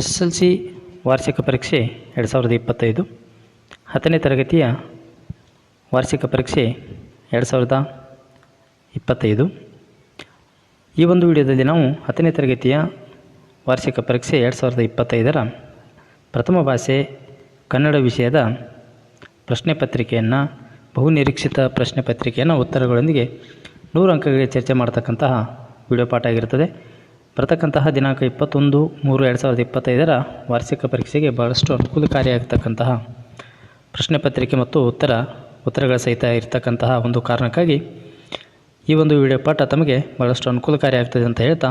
S L C ವಾರ್ಷಿಕ ಪರೀಕ್ಷೆ ಎರಡು ಸಾವಿರದ ಇಪ್ಪತ್ತೈದು. ಹತ್ತನೇ ತರಗತಿಯ ವಾರ್ಷಿಕ ಪರೀಕ್ಷೆ ಎರಡು ಸಾವಿರದ ಇಪ್ಪತ್ತೈದು. ಈ ಒಂದು ವಿಡಿಯೋದಲ್ಲಿ ನಾವು ಹತ್ತನೇ ತರಗತಿಯ ವಾರ್ಷಿಕ ಪರೀಕ್ಷೆ ಎರಡು ಸಾವಿರದ ಇಪ್ಪತ್ತೈದರ ಪ್ರಥಮ ಭಾಷೆ ಕನ್ನಡ ವಿಷಯದ ಪ್ರಶ್ನೆ ಪತ್ರಿಕೆಯನ್ನು ಬಹುನಿರೀಕ್ಷಿತ ಪ್ರಶ್ನೆ ಪತ್ರಿಕೆಯನ್ನು, ಉತ್ತರಗಳೊಂದಿಗೆ ನೂರು ಅಂಕಗಳಿಗೆ ಚರ್ಚೆ ಮಾಡ್ತಕ್ಕಂತಹ ವಿಡಿಯೋ ಪಾಠ ಆಗಿರುತ್ತದೆ. ಬರತಕ್ಕಂತಹ ದಿನಾಂಕ ಇಪ್ಪತ್ತೊಂದು ಮೂರು ಎರಡು ಸಾವಿರದ ಇಪ್ಪತ್ತೈದರ ವಾರ್ಷಿಕ ಪರೀಕ್ಷೆಗೆ ಬಹಳಷ್ಟು ಅನುಕೂಲಕಾರಿಯಾಗತಕ್ಕಂತಹ ಪ್ರಶ್ನೆ ಪತ್ರಿಕೆ ಮತ್ತು ಉತ್ತರ ಉತ್ತರಗಳ ಸಹಿತ ಇರತಕ್ಕಂತಹ ಒಂದು ಕಾರಣಕ್ಕಾಗಿ ಈ ಒಂದು ವಿಡಿಯೋ ಪಾಠ ತಮಗೆ ಬಹಳಷ್ಟು ಅನುಕೂಲಕಾರಿಯಾಗ್ತದೆ ಅಂತ ಹೇಳ್ತಾ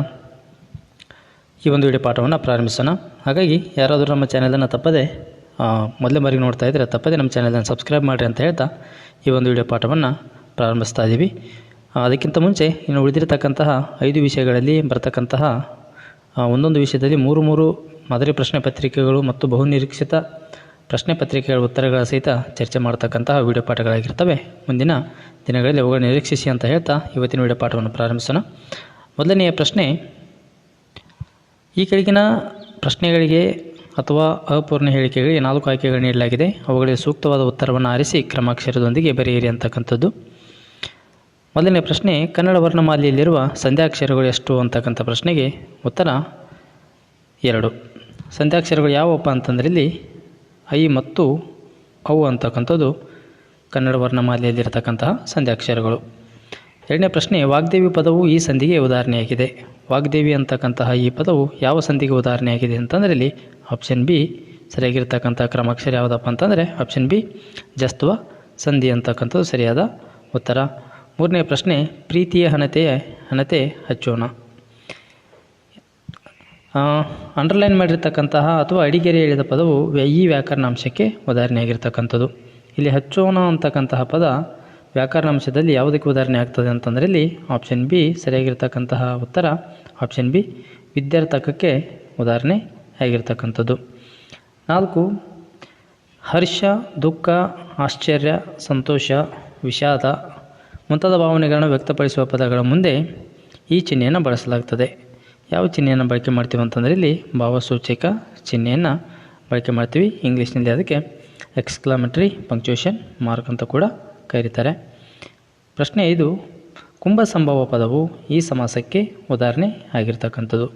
ಈ ಒಂದು ವಿಡಿಯೋ ಪಾಠವನ್ನು ಪ್ರಾರಂಭಿಸೋಣ. ಹಾಗಾಗಿ ಯಾರಾದರೂ ನಮ್ಮ ಚಾನಲನ್ನು ತಪ್ಪದೆ ಮೊದಲೇ ಬಾರಿಗೆ ನೋಡ್ತಾ ಇದ್ದರೆ ತಪ್ಪದೆ ನಮ್ಮ ಚಾನಲನ್ನು ಸಬ್ಸ್ಕ್ರೈಬ್ ಮಾಡಿರಿ ಅಂತ ಹೇಳ್ತಾ ಈ ಒಂದು ವಿಡಿಯೋ ಪಾಠವನ್ನು ಪ್ರಾರಂಭಿಸ್ತಾ ಇದ್ದೀವಿ ಅದಕ್ಕಿಂತ ಮುಂಚೆ ಇನ್ನು ಉಳಿದಿರತಕ್ಕಂತಹ ಐದು ವಿಷಯಗಳಲ್ಲಿ ಬರತಕ್ಕಂತಹ ಒಂದೊಂದು ವಿಷಯದಲ್ಲಿ ಮೂರು ಮೂರು ಮಾದರಿ ಪ್ರಶ್ನೆ ಪತ್ರಿಕೆಗಳು ಮತ್ತು ಬಹುನಿರೀಕ್ಷಿತ ಪ್ರಶ್ನೆ ಪತ್ರಿಕೆಗಳ ಉತ್ತರಗಳ ಸಹಿತ ಚರ್ಚೆ ಮಾಡತಕ್ಕಂತಹ ವಿಡಿಯೋ ಪಾಠಗಳಾಗಿರ್ತವೆ. ಮುಂದಿನ ದಿನಗಳಲ್ಲಿ ಅವುಗಳ ನಿರೀಕ್ಷಿಸಿ ಅಂತ ಹೇಳ್ತಾ ಇವತ್ತಿನ ವಿಡಿಯೋ ಪಾಠವನ್ನು ಪ್ರಾರಂಭಿಸೋಣ. ಮೊದಲನೆಯ ಪ್ರಶ್ನೆ, ಈ ಕೆಳಗಿನ ಪ್ರಶ್ನೆಗಳಿಗೆ ಅಥವಾ ಅಪೂರ್ಣ ಹೇಳಿಕೆಗಳಿಗೆ ನಾಲ್ಕು ಆಯ್ಕೆಗಳು ನೀಡಲಾಗಿದೆ. ಅವುಗಳಿಗೆ ಸೂಕ್ತವಾದ ಉತ್ತರವನ್ನು ಆರಿಸಿ ಕ್ರಮಾಕ್ಷರದೊಂದಿಗೆ ಬರೆಯಿರಿ ಅಂತಕ್ಕಂಥದ್ದು. ಮೊದಲನೇ ಪ್ರಶ್ನೆ, ಕನ್ನಡ ವರ್ಣಮಾಲೆಯಲ್ಲಿರುವ ಸಂಧ್ಯಾಕ್ಷರಗಳು ಎಷ್ಟು ಅಂತಕ್ಕಂಥ ಪ್ರಶ್ನೆಗೆ ಉತ್ತರ ಎರಡು. ಸಂಧ್ಯಾಕ್ಷರಗಳು ಯಾವಪ್ಪ ಅಂತಂದರೆ ಇಲ್ಲಿ ಐ ಮತ್ತು ಅವು ಅಂತಕ್ಕಂಥದ್ದು ಕನ್ನಡ ವರ್ಣಮಾಲೆಯಲ್ಲಿರತಕ್ಕಂತಹ ಸಂಧ್ಯಾಕ್ಷರಗಳು. ಎರಡನೇ ಪ್ರಶ್ನೆ, ವಾಗ್ದೇವಿ ಪದವು ಈ ಸಂಧಿಗೆ ಉದಾಹರಣೆಯಾಗಿದೆ. ವಾಗ್ದೇವಿ ಅಂತಕ್ಕಂತಹ ಈ ಪದವು ಯಾವ ಸಂಧಿಗೆ ಉದಾಹರಣೆಯಾಗಿದೆ ಅಂತಂದರೆ ಇಲ್ಲಿ ಆಪ್ಷನ್ ಬಿ ಸರಿಯಾಗಿರ್ತಕ್ಕಂಥ ಕ್ರಮಾಕ್ಷರ ಯಾವುದಪ್ಪ ಅಂತಂದರೆ ಆಪ್ಷನ್ ಬಿ ಜಸ್ತ್ವ ಸಂಧಿ ಅಂತಕ್ಕಂಥದ್ದು ಸರಿಯಾದ ಉತ್ತರ. ಮೂರನೇ ಪ್ರಶ್ನೆ, ಪ್ರೀತಿಯ ಹಣತೆಯ ಹಣತೆ ಹಚ್ಚೋಣ. ಅಂಡರ್ಲೈನ್ ಮಾಡಿರ್ತಕ್ಕಂತಹ ಅಥವಾ ಅಡಿಗೆರೆ ಹೇಳಿದ ಪದವು ಈ ವ್ಯಾಕರಣಾಂಶಕ್ಕೆ ಉದಾಹರಣೆಯಾಗಿರ್ತಕ್ಕಂಥದ್ದು. ಇಲ್ಲಿ ಹಚ್ಚೋಣ ಅಂತಕ್ಕಂತಹ ಪದ ವ್ಯಾಕರಣಾಂಶದಲ್ಲಿ ಯಾವುದಕ್ಕೆ ಉದಾಹರಣೆ ಆಗ್ತದೆ ಅಂತಂದರೆ ಇಲ್ಲಿ ಆಪ್ಷನ್ ಬಿ ಸರಿಯಾಗಿರ್ತಕ್ಕಂತಹ ಉತ್ತರ, ಆಪ್ಷನ್ ಬಿ ವಿದ್ಯಾರ್ಥಕಕ್ಕೆ ಉದಾಹರಣೆ ಆಗಿರ್ತಕ್ಕಂಥದ್ದು. ನಾಲ್ಕು, ಹರ್ಷ, ದುಃಖ, ಆಶ್ಚರ್ಯ, ಸಂತೋಷ, ವಿಷಾದ ಮುಂತಾದ ಭಾವನೆಗಳನ್ನು ವ್ಯಕ್ತಪಡಿಸುವ ಪದಗಳ ಮುಂದೆ ಈ ಚಿಹ್ನೆಯನ್ನು ಬಳಸಲಾಗ್ತದೆ. ಯಾವ ಚಿಹ್ನೆಯನ್ನು ಬಳಕೆ ಮಾಡ್ತೀವಿ ಅಂತಂದರೆ ಇಲ್ಲಿ ಭಾವಸೂಚಕ ಚಿಹ್ನೆಯನ್ನು ಬಳಕೆ ಮಾಡ್ತೀವಿ. ಇಂಗ್ಲೀಷ್ನಲ್ಲಿ ಅದಕ್ಕೆ ಎಕ್ಸ್ಕ್ಲಾಮೆಟ್ರಿ ಪಂಕ್ಚುಯೇಷನ್ ಮಾರ್ಕ್ ಅಂತ ಕೂಡ ಕರೀತಾರೆ. ಪ್ರಶ್ನೆ ಇದು ಕುಂಭ ಸಂಭವ ಪದವು ಈ ಸಮಾಸಕ್ಕೆ ಉದಾಹರಣೆ ಆಗಿರ್ತಕ್ಕಂಥದ್ದು.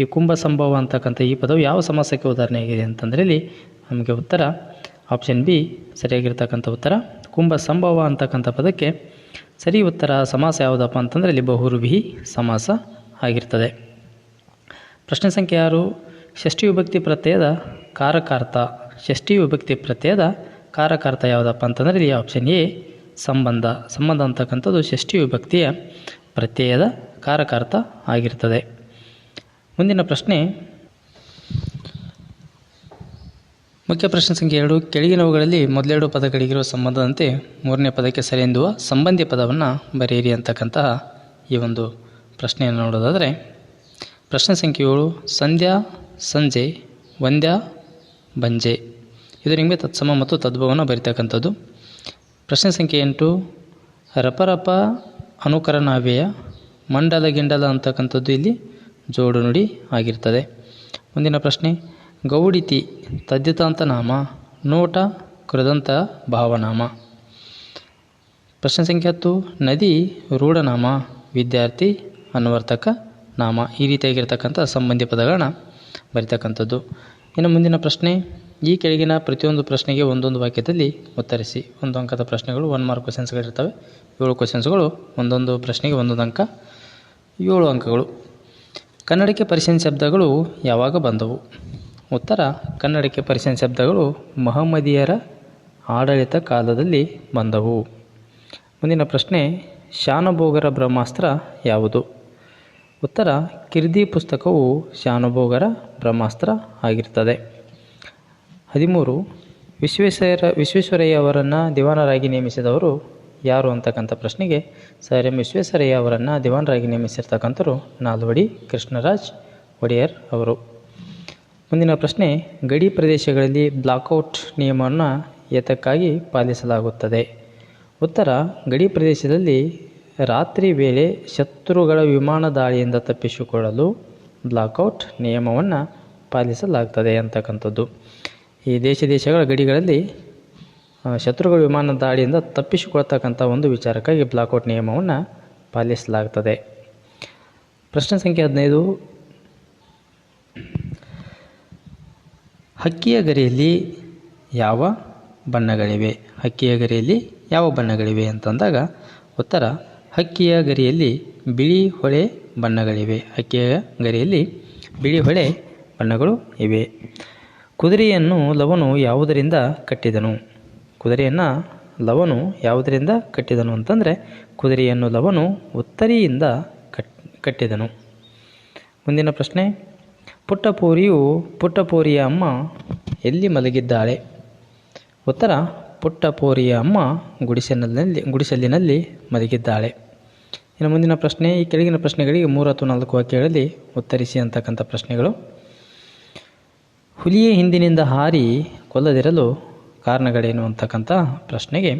ಈ ಕುಂಭ ಸಂಭವ ಅಂತಕ್ಕಂಥ ಈ ಪದವು ಯಾವ ಸಮಾಸಕ್ಕೆ ಉದಾಹರಣೆ ಆಗಿದೆ ಅಂತಂದರೆ ಇಲ್ಲಿ ನಮಗೆ ಉತ್ತರ ಆಪ್ಷನ್ ಬಿ ಸರಿಯಾಗಿರ್ತಕ್ಕಂಥ ಉತ್ತರ. ಕುಂಭ ಸಂಭವ ಅಂತಕ್ಕಂಥ ಪದಕ್ಕೆ ಸರಿ, ಉತ್ತರ ಸಮಾಸ ಯಾವುದಪ್ಪ ಅಂತಂದರೆ ಇಲ್ಲಿ ಬಹುರುಭಿ ಸಮಾಸ ಆಗಿರ್ತದೆ. ಪ್ರಶ್ನೆ ಸಂಖ್ಯೆ ಆರು, ಷಷ್ಠಿ ವಿಭಕ್ತಿ ಪ್ರತ್ಯಯದ ಕಾರಕಾರ್ಥ. ಷಷ್ಠಿ ವಿಭಕ್ತಿ ಪ್ರತ್ಯಯದ ಕಾರಕಾರ್ಥ ಯಾವುದಪ್ಪ ಅಂತಂದರೆ ಇಲ್ಲಿ ಆಪ್ಷನ್ ಎ, ಸಂಬಂಧ. ಸಂಬಂಧ ಅಂತಕ್ಕಂಥದ್ದು ಷಷ್ಠಿ ವಿಭಕ್ತಿಯ ಪ್ರತ್ಯಯದ ಕಾರಕಾರ್ಥ ಆಗಿರ್ತದೆ. ಮುಂದಿನ ಪ್ರಶ್ನೆ ಮುಖ್ಯ ಪ್ರಶ್ನೆ ಸಂಖ್ಯೆ ಎರಡು, ಕೆಳಗಿನವುಗಳಲ್ಲಿ ಮೊದಲೆರಡು ಪದಗಳಿಗಿರುವ ಸಂಬಂಧದಂತೆ ಮೂರನೇ ಪದಕ್ಕೆ ಸರಿಯೆಂದುವ ಸಂಬಂಧಿ ಪದವನ್ನು ಬರೆಯಿರಿ ಅಂತಕ್ಕಂತಹ ಈ ಒಂದು ಪ್ರಶ್ನೆಯನ್ನು ನೋಡೋದಾದರೆ, ಪ್ರಶ್ನೆ ಸಂಖ್ಯೆ ಏಳು, ಸಂಧ್ಯಾ, ಸಂಜೆ, ವಂದ್ಯ, ಬಂಜೆ. ಇದು ನಿಮಗೆ ತತ್ಸಮ ಮತ್ತು ತದ್ಭವನ ಬರೀತಕ್ಕಂಥದ್ದು. ಪ್ರಶ್ನೆ ಸಂಖ್ಯೆ ಎಂಟು, ರಪರಪ ಅನುಕರಣಾವ್ಯಯ, ಮಂಡಲ ಗಿಂಡಲ ಅಂತಕ್ಕಂಥದ್ದು ಇಲ್ಲಿ ಜೋಡು ನುಡಿ ಆಗಿರ್ತದೆ. ಮುಂದಿನ ಪ್ರಶ್ನೆ ಗೌಡಿತಿ ತದ್ದಿತಾಂತ ನಾಮ ನೋಟ ಕೃದಂತ ಭಾವನಾಮ. ಪ್ರಶ್ನೆ ಸಂಖ್ಯೆ ಹತ್ತು, ನದಿ ರೂಢನಾಮ, ವಿದ್ಯಾರ್ಥಿ ಅನ್ವರ್ತಕ ನಾಮ. ಈ ರೀತಿಯಾಗಿರ್ತಕ್ಕಂಥ ಸಂಬಂಧಿ ಪದಗಳನ್ನ ಬರಿತಕ್ಕಂಥದ್ದು. ಇನ್ನು ಮುಂದಿನ ಪ್ರಶ್ನೆ, ಈ ಕೆಳಗಿನ ಪ್ರತಿಯೊಂದು ಪ್ರಶ್ನೆಗೆ ಒಂದೊಂದು ವಾಕ್ಯದಲ್ಲಿ ಉತ್ತರಿಸಿ. ಒಂದು ಅಂಕದ ಪ್ರಶ್ನೆಗಳು ಒನ್ ಮಾರ್ಕ್ ಕ್ವಶನ್ಸ್ಗಳಿರ್ತವೆ ಏಳು ಕ್ವಶನ್ಸ್ಗಳು ಒಂದೊಂದು ಪ್ರಶ್ನೆಗೆ ಒಂದೊಂದು ಅಂಕ. ಏಳು ಅಂಕಗಳು. ಕನ್ನಡಕ್ಕೆ ಪರಿಶೀಲನೆ ಶಬ್ದಗಳು ಯಾವಾಗ ಬಂದವು? ಉತ್ತರ ಕನ್ನಡಕ್ಕೆ ಪರಿಚಯ ಶಬ್ದಗಳು ಮಹಮ್ಮದಿಯರ ಆಡಳಿತ ಕಾಲದಲ್ಲಿ ಬಂದವು. ಮುಂದಿನ ಪ್ರಶ್ನೆ, ಶಾನಭೋಗರ ಬ್ರಹ್ಮಾಸ್ತ್ರ ಯಾವುದು? ಉತ್ತರ, ಕಿರ್ದಿ ಪುಸ್ತಕವು ಶಾನುಭೋಗರ ಬ್ರಹ್ಮಾಸ್ತ್ರ ಆಗಿರ್ತದೆ ಹದಿಮೂರು, ವಿಶ್ವೇಶ್ವರ ವಿಶ್ವೇಶ್ವರಯ್ಯ ಅವರನ್ನು ದಿವಾನರಾಗಿ ನೇಮಿಸಿದವರು ಯಾರು ಅಂತಕ್ಕಂಥ ಪ್ರಶ್ನೆಗೆ, ಸರ್ ಎಂ ವಿಶ್ವೇಶ್ವರಯ್ಯ ಅವರನ್ನು ದಿವಾನರಾಗಿ ನೇಮಿಸಿರ್ತಕ್ಕಂಥವ್ರು ನಾಲ್ವಡಿ ಕೃಷ್ಣರಾಜ್ ಒಡೆಯರ್ ಅವರು. ಮುಂದಿನ ಪ್ರಶ್ನೆ, ಗಡಿ ಪ್ರದೇಶಗಳಲ್ಲಿ ಬ್ಲಾಕೌಟ್ ನಿಯಮವನ್ನು ಏತಕ್ಕಾಗಿ ಪಾಲಿಸಲಾಗುತ್ತದೆ. ಉತ್ತರ, ಗಡಿ ಪ್ರದೇಶದಲ್ಲಿ ರಾತ್ರಿ ವೇಳೆ ಶತ್ರುಗಳ ವಿಮಾನ ದಾಳಿಯಿಂದ ತಪ್ಪಿಸಿಕೊಳ್ಳಲು ಬ್ಲಾಕೌಟ್ ನಿಯಮವನ್ನು ಪಾಲಿಸಲಾಗ್ತದೆ ಅಂತಕ್ಕಂಥದ್ದು. ಈ ದೇಶ ದೇಶಗಳ ಗಡಿಗಳಲ್ಲಿ ಶತ್ರುಗಳ ವಿಮಾನ ದಾಳಿಯಿಂದ ತಪ್ಪಿಸಿಕೊಳ್ತಕ್ಕಂಥ ಒಂದು ವಿಚಾರಕ್ಕಾಗಿ ಬ್ಲಾಕೌಟ್ ನಿಯಮವನ್ನು ಪಾಲಿಸಲಾಗ್ತದೆ ಪ್ರಶ್ನೆ ಸಂಖ್ಯೆ ಹದಿನೈದು ಹಕ್ಕಿಯ ಗರಿಯಲ್ಲಿ ಯಾವ ಬಣ್ಣಗಳಿವೆ? ಹಕ್ಕಿಯ ಗರಿಯಲ್ಲಿ ಯಾವ ಬಣ್ಣಗಳಿವೆ ಅಂತಂದಾಗ ಉತ್ತರ, ಹಕ್ಕಿಯ ಗರಿಯಲ್ಲಿ ಬಿಳಿ ಹೊಳೆ ಬಣ್ಣಗಳಿವೆ. ಹಕ್ಕಿಯ ಗರಿಯಲ್ಲಿ ಬಿಳಿ ಹೊಳೆ ಬಣ್ಣಗಳು ಇವೆ. ಕುದುರೆಯನ್ನು ಲವನು ಯಾವುದರಿಂದ ಕಟ್ಟಿದನು? ಕುದುರೆಯನ್ನು ಲವನು ಯಾವುದರಿಂದ ಕಟ್ಟಿದನು ಅಂತಂದರೆ, ಕುದುರೆಯನ್ನು ಲವನು ಉತ್ತರಿಯಿಂದ ಕಟ್, ಕಟ್ಟಿದನು. ಮುಂದಿನ ಪ್ರಶ್ನೆ ಪುಟ್ಟಪೋರಿಯು ಪುಟ್ಟಪೋರಿಯ ಅಮ್ಮ ಎಲ್ಲಿ ಮಲಗಿದ್ದಾಳೆ? ಉತ್ತರ, ಪುಟ್ಟಪೋರಿಯ ಅಮ್ಮ ಗುಡಿಸಲಿನಲ್ಲಿ ಗುಡಿಸಲಿನಲ್ಲಿ ಮಲಗಿದ್ದಾಳೆ. ಇನ್ನು ಮುಂದಿನ ಪ್ರಶ್ನೆ, ಈ ಕೆಳಗಿನ ಪ್ರಶ್ನೆಗಳಿಗೆ ಮೂರು ಅಥವಾ ನಾಲ್ಕು ವಾಕ್ಯಗಳಲ್ಲಿ ಉತ್ತರಿಸಿ ಅಂತಕ್ಕಂಥ ಪ್ರಶ್ನೆಗಳು. ಹುಲಿಯ ಹಿಂದಿನಿಂದ ಹಾರಿ ಕೊಲ್ಲದಿರಲು ಕಾರಣಗಳೇನು ಅಂತಕ್ಕಂಥ ಪ್ರಶ್ನೆಗೆ,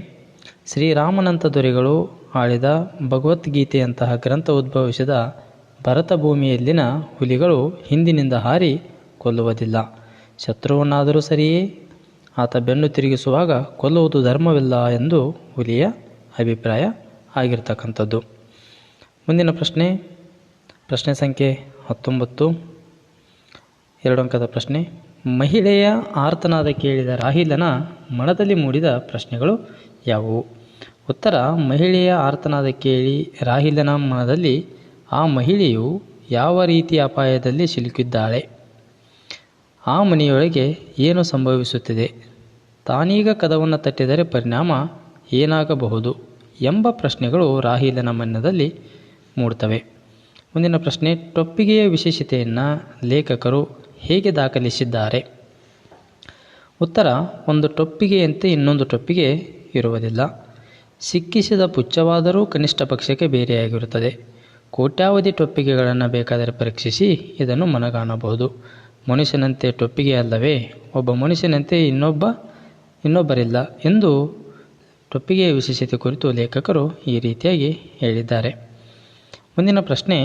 ಶ್ರೀರಾಮನಂತ ದೊರೆಗಳು ಆಳಿದ ಭಗವದ್ಗೀತೆಯಂತಹ ಗ್ರಂಥ ಉದ್ಭವಿಸಿದ ಭರತ ಭೂಮಿಯಲ್ಲಿನ ಹುಲಿಗಳು ಹಿಂದಿನಿಂದ ಹಾರಿ ಕೊಲ್ಲುವುದಿಲ್ಲ. ಶತ್ರುವನ್ನಾದರೂ ಸರಿಯೇ. ಆತ ಬೆನ್ನು ತಿರುಗಿಸುವಾಗ ಕೊಲ್ಲುವುದು ಧರ್ಮವಿಲ್ಲ ಎಂದು ಹುಲಿಯ ಅಭಿಪ್ರಾಯ ಆಗಿರ್ತಕ್ಕಂಥದ್ದು. ಮುಂದಿನ ಪ್ರಶ್ನೆ ಪ್ರಶ್ನೆ ಸಂಖ್ಯೆ ಹತ್ತೊಂಬತ್ತು. ಎರಡು ಅಂಕದ ಪ್ರಶ್ನೆ, ಮಹಿಳೆಯ ಆರ್ತನಾದ ಕೇಳಿದ ರಾಹಿಲನ ಮನದಲ್ಲಿ ಮೂಡಿದ ಪ್ರಶ್ನೆಗಳು ಯಾವುವು? ಉತ್ತರ, ಮಹಿಳೆಯ ಆರ್ತನಾದ ಕೇಳಿ ರಾಹಿಲನ ಮನದಲ್ಲಿ ಆ ಮಹಿಳೆಯು ಯಾವ ರೀತಿಯ ಅಪಾಯದಲ್ಲಿ ಸಿಲುಕಿದ್ದಾಳೆ? ಆ ಮನೆಯೊಳಗೆ ಏನು ಸಂಭವಿಸುತ್ತಿದೆ? ತಾನೀಗ ಕದವನ್ನು ತಟ್ಟಿದರೆ ಪರಿಣಾಮ ಏನಾಗಬಹುದು ಎಂಬ ಪ್ರಶ್ನೆಗಳು ರಾಹಿಲನ ಮನದಲ್ಲಿ ಮೂಡ್ತವೆ. ಮುಂದಿನ ಪ್ರಶ್ನೆ, ಟೊಪ್ಪಿಗೆಯ ವಿಶೇಷತೆಯನ್ನು ಲೇಖಕರು ಹೇಗೆ ದಾಖಲಿಸಿದ್ದಾರೆ? ಉತ್ತರ, ಒಂದು ಟೊಪ್ಪಿಗೆಯಂತೆ ಇನ್ನೊಂದು ಟೊಪ್ಪಿಗೆ ಇರುವುದಿಲ್ಲ. ಸಿಕ್ಕಿಸಿದ ಪುಚ್ಚವಾದರೂ ಕನಿಷ್ಠ ಪಕ್ಷಕ್ಕೆ ಬೇರೆಯಾಗಿರುತ್ತದೆ. ಕೋಟ್ಯಾವಧಿ ಟೊಪ್ಪಿಗೆಗಳನ್ನು ಬೇಕಾದರೆ ಪರೀಕ್ಷಿಸಿ ಇದನ್ನು ಮನಗಾಣಬಹುದು. ಮನುಷ್ಯನಂತೆ ಟೊಪ್ಪಿಗೆ ಅಲ್ಲವೇ? ಒಬ್ಬ ಮನುಷ್ಯನಂತೆ ಇನ್ನೊಬ್ಬ, ಇನ್ನೊಬ್ಬರಿಲ್ಲ ಎಂದು ಟೊಪ್ಪಿಗೆಯ ವಿಶೇಷತೆ ಕುರಿತು ಲೇಖಕರು ಈ ರೀತಿಯಾಗಿ ಹೇಳಿದ್ದಾರೆ. ಮುಂದಿನ ಪ್ರಶ್ನೆ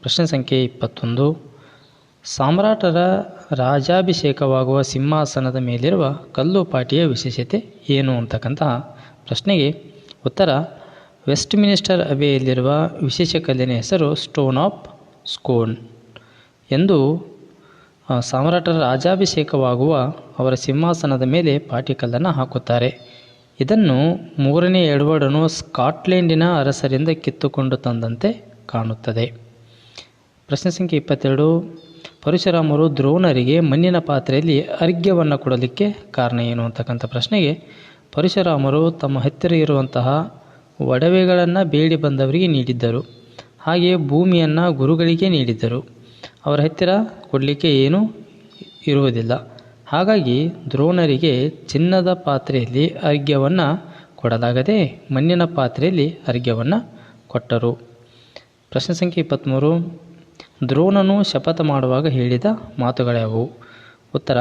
ಪ್ರಶ್ನೆ ಸಂಖ್ಯೆ ಇಪ್ಪತ್ತೊಂದು. ಸಾಮ್ರಾಟರ ರಾಜಾಭಿಷೇಕವಾಗುವ ಸಿಂಹಾಸನದ ಮೇಲಿರುವ ಕಲ್ಲು ಪಾಟಿಯ ವಿಶೇಷತೆ ಏನು ಅಂತಕ್ಕಂತಹ ಪ್ರಶ್ನೆಗೆ ಉತ್ತರ ವೆಸ್ಟ್ ಮಿನಿಸ್ಟರ್ ಅಬೆಯಲ್ಲಿರುವ ವಿಶೇಷ ಕಲ್ಲಿನ ಹೆಸರು ಸ್ಟೋನ್ ಆಫ್ ಸ್ಕೋನ್ ಎಂದು ಸಾಮ್ರಾಟರ ರಾಜಾಭಿಷೇಕವಾಗುವ ಅವರ ಸಿಂಹಾಸನದ ಮೇಲೆ ಪಾಟಿಕಲ್ಲನ್ನು ಹಾಕುತ್ತಾರೆ. ಇದನ್ನು ಮೂರನೇ ಎಡ್ವರ್ಡನು ಸ್ಕಾಟ್ಲೆಂಡಿನ ಅರಸರಿಂದ ಕಿತ್ತುಕೊಂಡು ತಂದಂತೆ ಕಾಣುತ್ತದೆ. ಪ್ರಶ್ನೆ ಸಂಖ್ಯೆ ಇಪ್ಪತ್ತೆರಡು, ಪರಶುರಾಮರು ದ್ರೋಣರಿಗೆ ಮಣ್ಣಿನ ಪಾತ್ರೆಯಲ್ಲಿ ಅರ್ಘ್ಯವನ್ನು ಕೊಡಲಿಕ್ಕೆ ಕಾರಣ ಏನು ಅಂತಕ್ಕಂಥ ಪ್ರಶ್ನೆಗೆ, ಪರಶುರಾಮರು ತಮ್ಮ ಹತ್ತಿರ ಇರುವಂತಹ ಒಡವೆಗಳನ್ನು ಬೇಡಿ ಬಂದವರಿಗೆ ನೀಡಿದ್ದರು. ಹಾಗೆಯೇ ಭೂಮಿಯನ್ನು ಗುರುಗಳಿಗೆ ನೀಡಿದ್ದರು. ಅವರ ಹತ್ತಿರ ಕೊಡಲಿಕ್ಕೆ ಏನೂ ಇರುವುದಿಲ್ಲ. ಹಾಗಾಗಿ ದ್ರೋಣರಿಗೆ ಚಿನ್ನದ ಪಾತ್ರೆಯಲ್ಲಿ ಅರ್ಘ್ಯವನ್ನು ಕೊಡಲಾಗದೆ ಮಣ್ಣಿನ ಪಾತ್ರೆಯಲ್ಲಿ ಅರ್ಘ್ಯವನ್ನು ಕೊಟ್ಟರು. ಪ್ರಶ್ನೆ ಸಂಖ್ಯೆ ಇಪ್ಪತ್ತ್ಮೂರು ದ್ರೋಣನು ಶಪಥ ಮಾಡುವಾಗ ಹೇಳಿದ ಮಾತುಗಳ್ಯಾವು ಉತ್ತರ,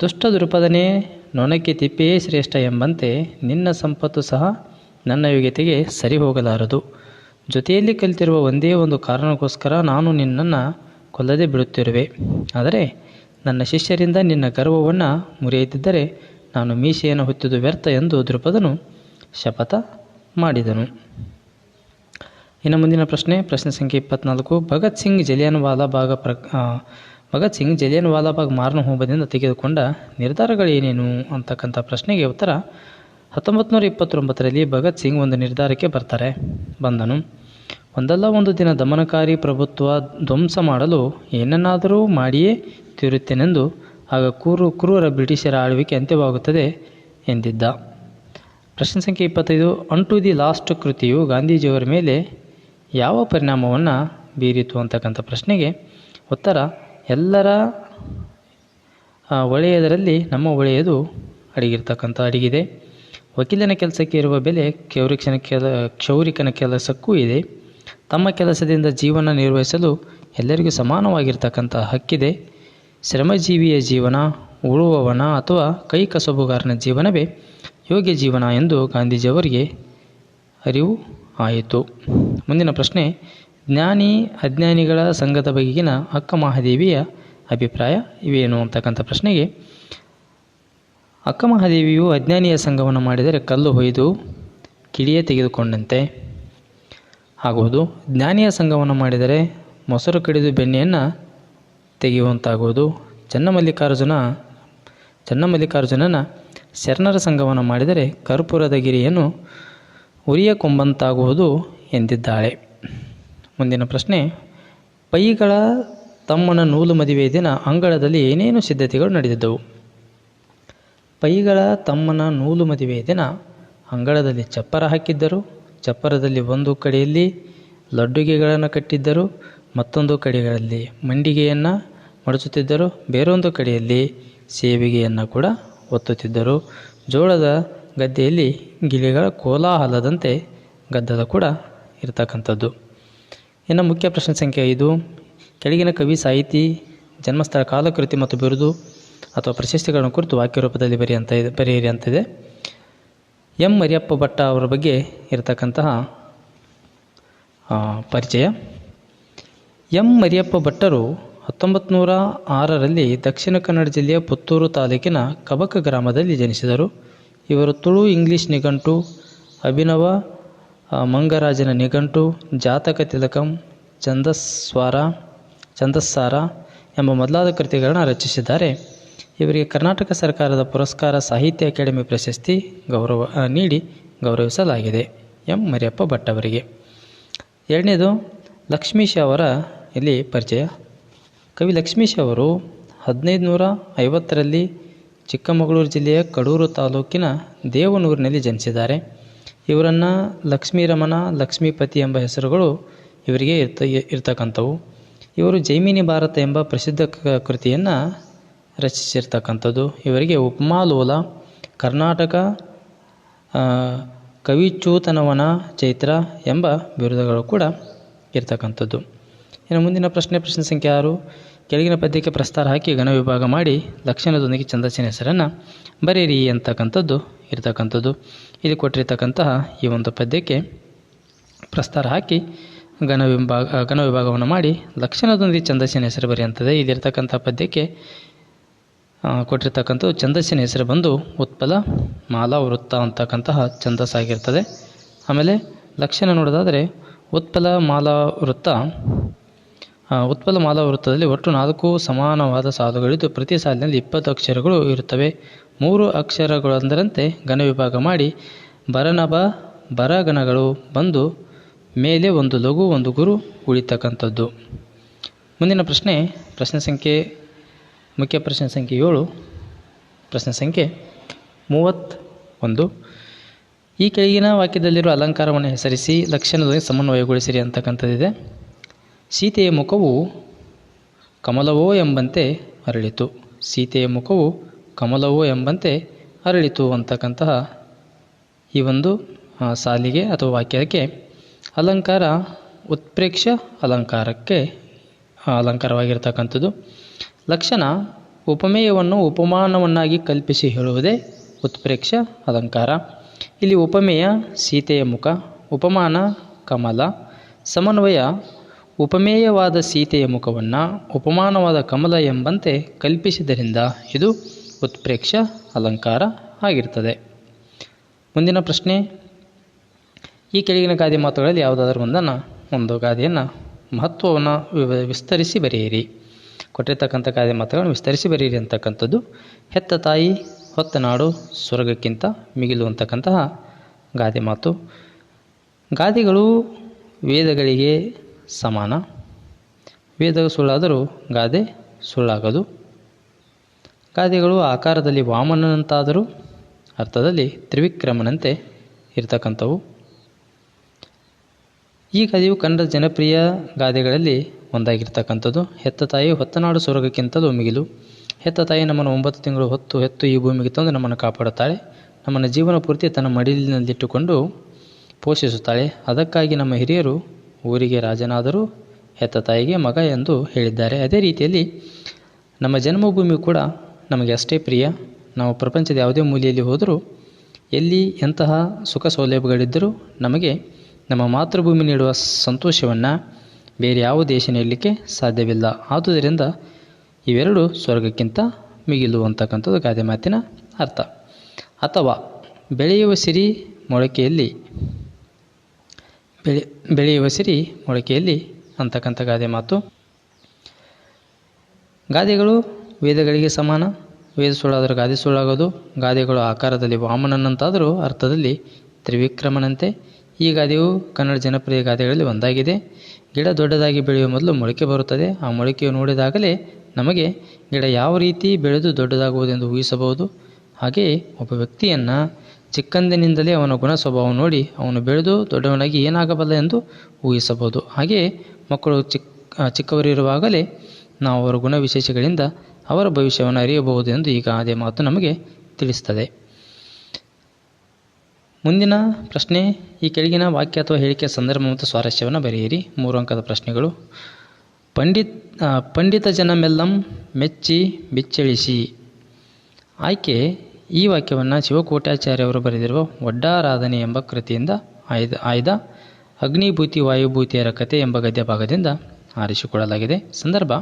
ದುಷ್ಟ ದೃಪದನೇ ನೊಣಕ್ಕೆ ತಿಪ್ಪೆಯೇ ಶ್ರೇಷ್ಠ ಎಂಬಂತೆ ನಿನ್ನ ಸಂಪತ್ತು ಸಹ ನನ್ನ ಯೋಗ್ಯತೆಗೆ ಸರಿ ಹೋಗಲಾರದು. ಜೊತೆಯಲ್ಲಿ ಕಲಿತಿರುವ ಒಂದೇ ಒಂದು ಕಾರಣಕ್ಕೋಸ್ಕರ ನಾನು ನಿನ್ನನ್ನು ಕೊಲ್ಲದೆ ಬಿಡುತ್ತಿರುವೆ. ಆದರೆ ನನ್ನ ಶಿಷ್ಯರಿಂದ ನಿನ್ನ ಗರ್ವವನ್ನು ಮುರಿಯದಿದ್ದರೆ ನಾನು ಮೀಸೆಯನ್ನು ಹೊತ್ತಿದ್ದು ವ್ಯರ್ಥ ಎಂದು ದೃಪದನು ಶಪಥ ಮಾಡಿದನು. ಇನ್ನು ಮುಂದಿನ ಪ್ರಶ್ನೆ ಪ್ರಶ್ನೆ ಸಂಖ್ಯೆ ಇಪ್ಪತ್ನಾಲ್ಕು. ಭಗತ್ ಸಿಂಗ್ ಜಲಿಯನ್ ವಾಲಾಬಾಗ ಪ್ರ ಭಗತ್ ಸಿಂಗ್ ಜಲಿಯನ್ ವಾಲಾಬಾಗ್ ಮಾರನ ಹೋಮದಿಂದ ತೆಗೆದುಕೊಂಡ ನಿರ್ಧಾರಗಳೇನೇನು ಅಂತಕ್ಕಂಥ ಪ್ರಶ್ನೆಗೆ ಉತ್ತರ ಹತ್ತೊಂಬತ್ತು ನೂರ ಇಪ್ಪತ್ತೊಂಬತ್ತರಲ್ಲಿ ಭಗತ್ ಸಿಂಗ್ ಒಂದು ನಿರ್ಧಾರಕ್ಕೆ ಬರ್ತಾರೆ. ಬಂದನು. ಒಂದಲ್ಲ ಒಂದು ದಿನ ದಮನಕಾರಿ ಪ್ರಭುತ್ವ ಧ್ವಂಸ ಮಾಡಲು ಏನನ್ನಾದರೂ ಮಾಡಿಯೇ ತೀರುತ್ತೇನೆಂದು ಆಗ ಕೂರು ಕ್ರೂರ ಬ್ರಿಟಿಷರ ಆಳ್ವಿಕೆ ಅಂತ್ಯವಾಗುತ್ತದೆ ಎಂದಿದ್ದ. ಪ್ರಶ್ನೆ ಸಂಖ್ಯೆ ಇಪ್ಪತ್ತೈದು ಅನ್ ಟು ದಿ ಲಾಸ್ಟ್ ಕೃತಿಯು ಗಾಂಧೀಜಿಯವರ ಮೇಲೆ ಯಾವ ಪರಿಣಾಮವನ್ನು ಬೀರಿತು? ಅಂತಕ್ಕಂಥ ಪ್ರಶ್ನೆಗೆ ಉತ್ತರ, ಎಲ್ಲರ ಒಳೆಯದರಲ್ಲಿ ನಮ್ಮ ಒಳ್ಳೆಯದು ಅಡಗಿರ್ತಕ್ಕಂಥ ಅಡಗಿದೆ. ವಕೀಲನ ಕೆಲಸಕ್ಕೆ ಇರುವ ಬೆಲೆ ಕ್ಷೌರಿಕನ ಕೆಲ, ಕ್ಷೌರಿಕನ ಕೆಲಸಕ್ಕೂ ಇದೆ. ತಮ್ಮ ಕೆಲಸದಿಂದ ಜೀವನ ನಿರ್ವಹಿಸಲು ಎಲ್ಲರಿಗೂ ಸಮಾನವಾಗಿರ್ತಕ್ಕಂಥ ಹಕ್ಕಿದೆ. ಶ್ರಮಜೀವಿಯ ಜೀವನ, ಉಳುವವನ ಅಥವಾ ಕೈ ಕಸಬುಗಾರನ ಜೀವನವೇ ಯೋಗ್ಯ ಜೀವನ ಎಂದು ಗಾಂಧೀಜಿಯವರಿಗೆ ಅರಿವು ಆಯಿತು. ಮುಂದಿನ ಪ್ರಶ್ನೆ, ಜ್ಞಾನಿ, ಅಜ್ಞಾನಿಗಳ ಸಂಘದ ಬಗೆಗಿನ ಅಕ್ಕ ಮಹಾದೇವಿಯ ಅಭಿಪ್ರಾಯ ಇವೇನು ಅಂತಕ್ಕಂಥ ಪ್ರಶ್ನೆಗೆ ಅಕ್ಕಮಹಾದೇವಿಯು ಅಜ್ಞಾನಿಯ ಸಂಘವನ್ನು ಮಾಡಿದರೆ ಕಲ್ಲು ಹೊಯ್ದು ಕಿಡಿಯೇ ತೆಗೆದುಕೊಂಡಂತೆ. ಆಗುವುದು, ಜ್ಞಾನಿಯ ಸಂಘವನ್ನು ಮಾಡಿದರೆ ಮೊಸರು ಕಡಿದು ಬೆಣ್ಣೆಯನ್ನು ತೆಗೆಯುವಂತಾಗುವುದು. ಚನ್ನಮಲ್ಲಿಕಾರ್ಜುನ, ಚನ್ನಮಲ್ಲಿಕಾರ್ಜುನನ ಶರಣರ ಸಂಘವನ್ನು ಮಾಡಿದರೆ ಕರ್ಪೂರದ ಗಿರಿಯನ್ನು ಉರಿಯ ಕೊಂಬಂತಾಗುವುದು ಎಂದಿದ್ದಾಳೆ. ಮುಂದಿನ ಪ್ರಶ್ನೆ, ಪೈಗಳ ತಮ್ಮನ ನೂಲು ಮದುವೆ ದಿನ ಅಂಗಳದಲ್ಲಿ ಏನೇನು ಸಿದ್ಧತೆಗಳು ನಡೆದಿದ್ದವು ಪೈಗಳ ತಮ್ಮನ ನೂಲು ಮದುವೆಯ ದಿನ ಅಂಗಳದಲ್ಲಿ ಚಪ್ಪರ ಹಾಕಿದ್ದರು. ಚಪ್ಪರದಲ್ಲಿ ಒಂದು ಕಡೆಯಲ್ಲಿ ಲಡ್ಡುಗೆಗಳನ್ನು ಕಟ್ಟಿದ್ದರು. ಮತ್ತೊಂದು ಕಡೆಗಳಲ್ಲಿ ಮಂಡಿಗೆಯನ್ನು ಮಡಚುತ್ತಿದ್ದರು. ಬೇರೊಂದು ಕಡೆಯಲ್ಲಿ ಸೇವಿಗೆಯನ್ನು ಕೂಡ ಒತ್ತುತ್ತಿದ್ದರು. ಜೋಳದ ಗದ್ದೆಯಲ್ಲಿ ಗಿಳಿಗಳ ಕೋಲಾಹಲದಂತೆ ಗದ್ದಲ ಕೂಡ ಇರತಕ್ಕಂಥದ್ದು. ಇನ್ನು ಮುಖ್ಯ ಪ್ರಶ್ನೆ ಸಂಖ್ಯೆ ಐದು. ಕೆಳಗಿನ ಕವಿ ಸಾಹಿತಿ, ಜನ್ಮಸ್ಥಳ ಕಾಲಕೃತಿ ಮತ್ತು ಬಿರುದು. ಅಥವಾ ಪ್ರಶಸ್ತಿಗಳನ್ನು ಕುರಿತು ವಾಕ್ಯ ರೂಪದಲ್ಲಿ ಬರೆಯಂತ ಇದೆ, ಬರೆಯಿರಿ ಅಂತಿದೆ. ಎಂ ಮರಿಯಪ್ಪ ಭಟ್ಟ ಅವರ ಬಗ್ಗೆ ಇರತಕ್ಕಂತಹ ಪರಿಚಯ. ಎಂ ಮರಿಯಪ್ಪ ಭಟ್ಟರು ಹತ್ತೊಂಬತ್ತು ನೂರ ಆರರಲ್ಲಿ ದಕ್ಷಿಣ ಕನ್ನಡ ಜಿಲ್ಲೆಯ ಪುತ್ತೂರು ತಾಲೂಕಿನ ಕಬಕ ಗ್ರಾಮದಲ್ಲಿ ಜನಿಸಿದರು. ಇವರು ತುಳು ಇಂಗ್ಲಿಷ್ ನಿಘಂಟು, ಅಭಿನವ ಮಂಗರಾಜನ ನಿಘಂಟು, ಜಾತಕ ತಿಲಕಂ, ಛಂದಸ್ವಾರ, ಛಂದಸ್ಸಾರ ಎಂಬ ಮೊದಲಾದ ಕೃತಿಗಳನ್ನು ರಚಿಸಿದ್ದಾರೆ. ಇವರಿಗೆ ಕರ್ನಾಟಕ ಸರ್ಕಾರದ ಪುರಸ್ಕಾರ ಸಾಹಿತ್ಯ ಅಕಾಡೆಮಿ ಪ್ರಶಸ್ತಿ ಗೌರವ ನೀಡಿ ಗೌರವಿಸಲಾಗಿದೆ ಎಂ ಮರಿಯಪ್ಪ ಭಟ್ ಅವರಿಗೆ. ಎರಡನೇದು, ಲಕ್ಷ್ಮೀಶ್ ಅವರ ಇಲ್ಲಿ ಪರಿಚಯ. ಕವಿ ಲಕ್ಷ್ಮೀಶ್ ಅವರು ಹದಿನೈದು ನೂರ ಐವತ್ತರಲ್ಲಿ ಚಿಕ್ಕಮಗಳೂರು ಜಿಲ್ಲೆಯ ಕಡೂರು ತಾಲೂಕಿನ ದೇವನೂರಿನಲ್ಲಿ ಜನಿಸಿದ್ದಾರೆ. ಇವರನ್ನು ಲಕ್ಷ್ಮೀರಮಣ, ಲಕ್ಷ್ಮೀಪತಿ ಎಂಬ ಹೆಸರುಗಳು ಇವರಿಗೆ ಇರ್ತ, ಇರ್ತಕ್ಕಂಥವು. ಇವರು ಜೈಮಿನಿ ಭಾರತ ಎಂಬ ಪ್ರಸಿದ್ಧ ಕೃತಿಯನ್ನು ರಚಿಸಿರ್ತಕ್ಕಂಥದ್ದು. ಇವರಿಗೆ ಉಪಮಾಲೋಲ, ಕರ್ನಾಟಕ ಕವಿಚೂತನವನ ಚೈತ್ರ ಎಂಬ ಬಿರುದುಗಳು ಕೂಡ ಇರ್ತಕ್ಕಂಥದ್ದು. ಇನ್ನು ಮುಂದಿನ ಪ್ರಶ್ನೆ ಪ್ರಶ್ನೆ ಸಂಖ್ಯೆ ಆರು. ಕೆಳಗಿನ ಪದ್ಯಕ್ಕೆ ಪ್ರಸ್ತಾರ ಹಾಕಿ ಘನ ವಿಭಾಗ ಮಾಡಿ ಲಕ್ಷಣದೊಂದಿಗೆ ಛಂದಸ್ಸಿನ ಹೆಸರನ್ನು ಬರೀರಿ ಅಂತಕ್ಕಂಥದ್ದು ಇರ್ತಕ್ಕಂಥದ್ದು. ಇಲ್ಲಿ ಕೊಟ್ಟಿರ್ತಕ್ಕಂತಹ ಈ ಒಂದು ಪದ್ಯಕ್ಕೆ ಪ್ರಸ್ತಾರ ಹಾಕಿ ಘನ ವಿಭಾಗ ಘನ ವಿಭಾಗವನ್ನು ಮಾಡಿ ಲಕ್ಷಣದೊಂದಿಗೆ ಛಂದಸ್ಸಿನ ಹೆಸರು ಬರೆಯುತ್ತದೆ ಇಲ್ಲಿರ್ತಕ್ಕಂಥ ಪದ್ಯಕ್ಕೆ ಆ, ಕೊಟ್ಟಿರ್ತಕ್ಕಂಥದ್ದು ಛಂದಸ್ಸಿನ ಹೆಸರು ಬಂದು ಉತ್ಪಲ ಮಾಲಾ ವೃತ್ತ ಅಂತಕ್ಕಂತಹ ಛಂದಸ್ಸಾಗಿರ್ತದೆ ಆಮೇಲೆ ಲಕ್ಷಣ ನೋಡೋದಾದರೆ ಉತ್ಪಲ ಮಾಲಾ ವೃತ್ತ ಉತ್ಪಲ ಮಾಲಾ ವೃತ್ತದಲ್ಲಿ ಒಟ್ಟು ನಾಲ್ಕು ಸಮಾನವಾದ ಸಾಲುಗಳಿದ್ದು ಪ್ರತಿ ಸಾಲಿನಲ್ಲಿ ಇಪ್ಪತ್ತು ಅಕ್ಷರಗಳು ಇರುತ್ತವೆ. ಮೂರು ಅಕ್ಷರಗಳಂದರಂತೆ ಘನ ವಿಭಾಗ ಮಾಡಿ ಬರನಬ ಬರಗಣಗಳು ಬಂದು ಮೇಲೆ ಒಂದು ಲಘು ಒಂದು ಗುರು ಉಳಿತಕ್ಕಂಥದ್ದು. ಮುಂದಿನ ಪ್ರಶ್ನೆ ಪ್ರಶ್ನೆ ಸಂಖ್ಯೆ ಮುಖ್ಯ ಪ್ರಶ್ನೆ ಸಂಖ್ಯೆ ಏಳು. ಪ್ರಶ್ನೆ ಸಂಖ್ಯೆ ಮೂವತ್ತೊಂದು. ಈ ಕೆಳಗಿನ ವಾಕ್ಯದಲ್ಲಿರುವ ಅಲಂಕಾರವನ್ನು ಹೆಸರಿಸಿ, ಲಕ್ಷಣದೊಂದಿಗೆ ಸಮನ್ವಯಗೊಳಿಸಿರಿ ಅಂತಕ್ಕಂಥದ್ದಿದೆ. ಸೀತೆಯ ಮುಖವು ಕಮಲವೋ ಎಂಬಂತೆ ಅರಳಿತು. ಸೀತೆಯ ಮುಖವು ಕಮಲವೋ ಎಂಬಂತೆ ಅರಳಿತು ಅಂತಕ್ಕಂತಹ ಈ ಒಂದು ಸಾಲಿಗೆ ಅಥವಾ ವಾಕ್ಯಕ್ಕೆ ಅಲಂಕಾರ, ಉತ್ಪ್ರೇಕ್ಷ ಅಲಂಕಾರಕ್ಕೆ ಅಲಂಕಾರವಾಗಿರ್ತಕ್ಕಂಥದ್ದು. ಲಕ್ಷಣ ಉಪಮೇಯವನ್ನು ಉಪಮಾನವನ್ನಾಗಿ ಕಲ್ಪಿಸಿ ಹೇಳುವುದೇ ಉತ್ಪ್ರೇಕ್ಷ ಅಲಂಕಾರ. ಇಲ್ಲಿ ಉಪಮೇಯ, ಸೀತೆಯ ಮುಖ, ಉಪಮಾನ, ಕಮಲ, ಸಮನ್ವಯ, ಉಪಮೇಯವಾದ ಸೀತೆಯ ಮುಖವನ್ನು ಉಪಮಾನವಾದ ಕಮಲ ಎಂಬಂತೆ ಕಲ್ಪಿಸಿದ್ದರಿಂದ ಇದು ಉತ್ಪ್ರೇಕ್ಷ ಅಲಂಕಾರ ಆಗಿರ್ತದೆ. ಮುಂದಿನ ಪ್ರಶ್ನೆ. ಈ ಕೆಳಗಿನ ಗಾದೆ ಮಾತುಗಳಲ್ಲಿ ಯಾವುದಾದ್ರೂ ಒಂದನ್ನು, ಒಂದು ಗಾದೆಯನ್ನು ಮಹತ್ವವನ್ನು ವಿವ- ವಿಸ್ತರಿಸಿ ಬರೆಯಿರಿ. ಕೊಟ್ಟಿರ್ತಕ್ಕಂಥ ಗಾದೆ ಮಾತುಗಳನ್ನು ವಿಸ್ತರಿಸಿ ಬರೀರಿ ಅಂತಕ್ಕಂಥದ್ದು. ಹೆತ್ತ ತಾಯಿ, ಹೊತ್ತ ನಾಡು, ಸ್ವರ್ಗಕ್ಕಿಂತ ಮಿಗಿಲು ಅಂತಕ್ಕಂತಹ ಗಾದೆ ಮಾತು. ಗಾದೆಗಳು ವೇದಗಳಿಗೆ ಸಮಾನ. ವೇದ ಸುಳ್ಳಾದರೂ ಗಾದೆ ಸುಳ್ಳಾಗದು. ಗಾದೆಗಳು ಆಕಾರದಲ್ಲಿ ವಾಮನನಂತಾದರೂ ಅರ್ಥದಲ್ಲಿ ತ್ರಿವಿಕ್ರಮನಂತೆ ಇರತಕ್ಕಂಥವು. ಈ ಗಾದೆಯು ಕನ್ನಡ ಜನಪ್ರಿಯ ಗಾದೆಗಳಲ್ಲಿ ಒಂದಾಗಿರ್ತಕ್ಕಂಥದ್ದು. ಹೆತ್ತ ತಾಯಿ ಹೊತ್ತನಾಡು ಸ್ವರ್ಗಕ್ಕಿಂತಲೂ ಮಿಗಿಲು. ಹೆತ್ತ ತಾಯಿ ನಮ್ಮನ್ನು ಒಂಬತ್ತು ತಿಂಗಳು ಹೊತ್ತು ಹೆತ್ತು ಈ ಭೂಮಿಗೆ ತಂದು ನಮ್ಮನ್ನು ಕಾಪಾಡುತ್ತಾಳೆ. ನಮ್ಮನ್ನು ಜೀವನ ಪೂರ್ತಿ ತನ್ನ ಮಡಿಲಿನಲ್ಲಿಟ್ಟುಕೊಂಡು ಪೋಷಿಸುತ್ತಾಳೆ. ಅದಕ್ಕಾಗಿ ನಮ್ಮ ಹಿರಿಯರು ಊರಿಗೆ ರಾಜನಾದರೂ ಹೆತ್ತ ತಾಯಿಗೆ ಮಗ ಎಂದು ಹೇಳಿದ್ದಾರೆ. ಅದೇ ರೀತಿಯಲ್ಲಿ ನಮ್ಮ ಜನ್ಮಭೂಮಿ ಕೂಡ ನಮಗೆ ಅಷ್ಟೇ ಪ್ರಿಯ. ನಾವು ಪ್ರಪಂಚದ ಯಾವುದೇ ಮೂಲೆಯಲ್ಲಿ ಹೋದರೂ, ಎಲ್ಲಿ ಎಂತಹ ಸುಖ ಸೌಲಭ್ಯಗಳಿದ್ದರೂ ನಮಗೆ ನಮ್ಮ ಮಾತೃಭೂಮಿ ನೀಡುವ ಸಂತೋಷವನ್ನು ಬೇರೆ ಯಾವ ದೇಶ ನೀಡಲಿಕ್ಕೆ ಸಾಧ್ಯವಿಲ್ಲ. ಆದುದರಿಂದ ಇವೆರಡು ಸ್ವರ್ಗಕ್ಕಿಂತ ಮಿಗಿಲು ಅಂತಕ್ಕಂಥದ್ದು ಗಾದೆ ಮಾತಿನ ಅರ್ಥ. ಅಥವಾ ಬೆಳೆಯುವ ಸಿರಿ ಮೊಳಕೆಯಲ್ಲಿ ಬೆಳೆ, ಬೆಳೆಯುವ ಸಿರಿ ಮೊಳಕೆಯಲ್ಲಿ ಅಂತಕ್ಕಂಥ ಗಾದೆ ಮಾತು. ಗಾದೆಗಳು ವೇದಗಳಿಗೆ ಸಮಾನ. ವೇದ ಸುಳ್ಳಾದರೂ ಗಾದೆ ಸುಳ್ಳಾಗೋದು. ಗಾದೆಗಳು ಆಕಾರದಲ್ಲಿ ವಾಮನನಂತಾದರೂ ಅರ್ಥದಲ್ಲಿ ತ್ರಿವಿಕ್ರಮನಂತೆ ಈ ಗಾದೆಯು ಕನ್ನಡ ಜನಪ್ರಿಯ ಗಾದೆಗಳಲ್ಲಿ ಒಂದಾಗಿದೆ. ಗಿಡ ದೊಡ್ಡದಾಗಿ ಬೆಳೆಯುವ ಮೊದಲು ಮೊಳಕೆ ಬರುತ್ತದೆ. ಆ ಮೊಳಕೆಯು ನೋಡಿದಾಗಲೇ ನಮಗೆ ಗಿಡ ಯಾವ ರೀತಿ ಬೆಳೆದು ದೊಡ್ಡದಾಗುವುದೆಂದು ಊಹಿಸಬಹುದು. ಹಾಗೆಯೇ ಒಬ್ಬ ವ್ಯಕ್ತಿಯನ್ನು ಚಿಕ್ಕಂದಿನಿಂದಲೇ ಅವನ ಗುಣ ಸ್ವಭಾವ ನೋಡಿ ಅವನು ಬೆಳೆದು ದೊಡ್ಡವನಾಗಿ ಏನಾಗಬಲ್ಲ ಎಂದು ಊಹಿಸಬಹುದು. ಹಾಗೆಯೇ ಮಕ್ಕಳು ಚಿಕ್ಕ ಚಿಕ್ಕವರಿರುವಾಗಲೇ ನಾವು ಅವರ ಗುಣ ವಿಶೇಷಗಳಿಂದ ಅವರ ಭವಿಷ್ಯವನ್ನು ಅರಿಯಬಹುದು ಎಂದು ಈ ಗಾದೆ ಮಾತು ನಮಗೆ ತಿಳಿಸ್ತದೆ. ಮುಂದಿನ ಪ್ರಶ್ನೆ, ಈ ಕೆಳಗಿನ ವಾಕ್ಯ ಅಥವಾ ಹೇಳಿಕೆಯ ಸಂದರ್ಭ ಮತ್ತು ಸ್ವಾರಸ್ಯವನ್ನು ಬರೆಯಿರಿ. ಮೂರು ಅಂಕದ ಪ್ರಶ್ನೆಗಳು. ಪಂಡಿತ್ ಪಂಡಿತ ಜನಮೆಲ್ಲಂ ಮೆಚ್ಚಿ ಬಿಚ್ಚಳಿಸಿ. ಆಯ್ಕೆ, ಈ ವಾಕ್ಯವನ್ನು ಶಿವಕೋಟಾಚಾರ್ಯವರು ಬರೆದಿರುವ ಒಡ್ಡಾರಾಧನೆ ಎಂಬ ಕೃತಿಯಿಂದ ಆಯ್ದ ಆಯ್ದ ಅಗ್ನಿಭೂತಿ ವಾಯುಭೂತಿಯರ ಕತೆ ಎಂಬ ಗದ್ಯ ಭಾಗದಿಂದ ಆರಿಸಿಕೊಳ್ಳಲಾಗಿದೆ. ಸಂದರ್ಭ.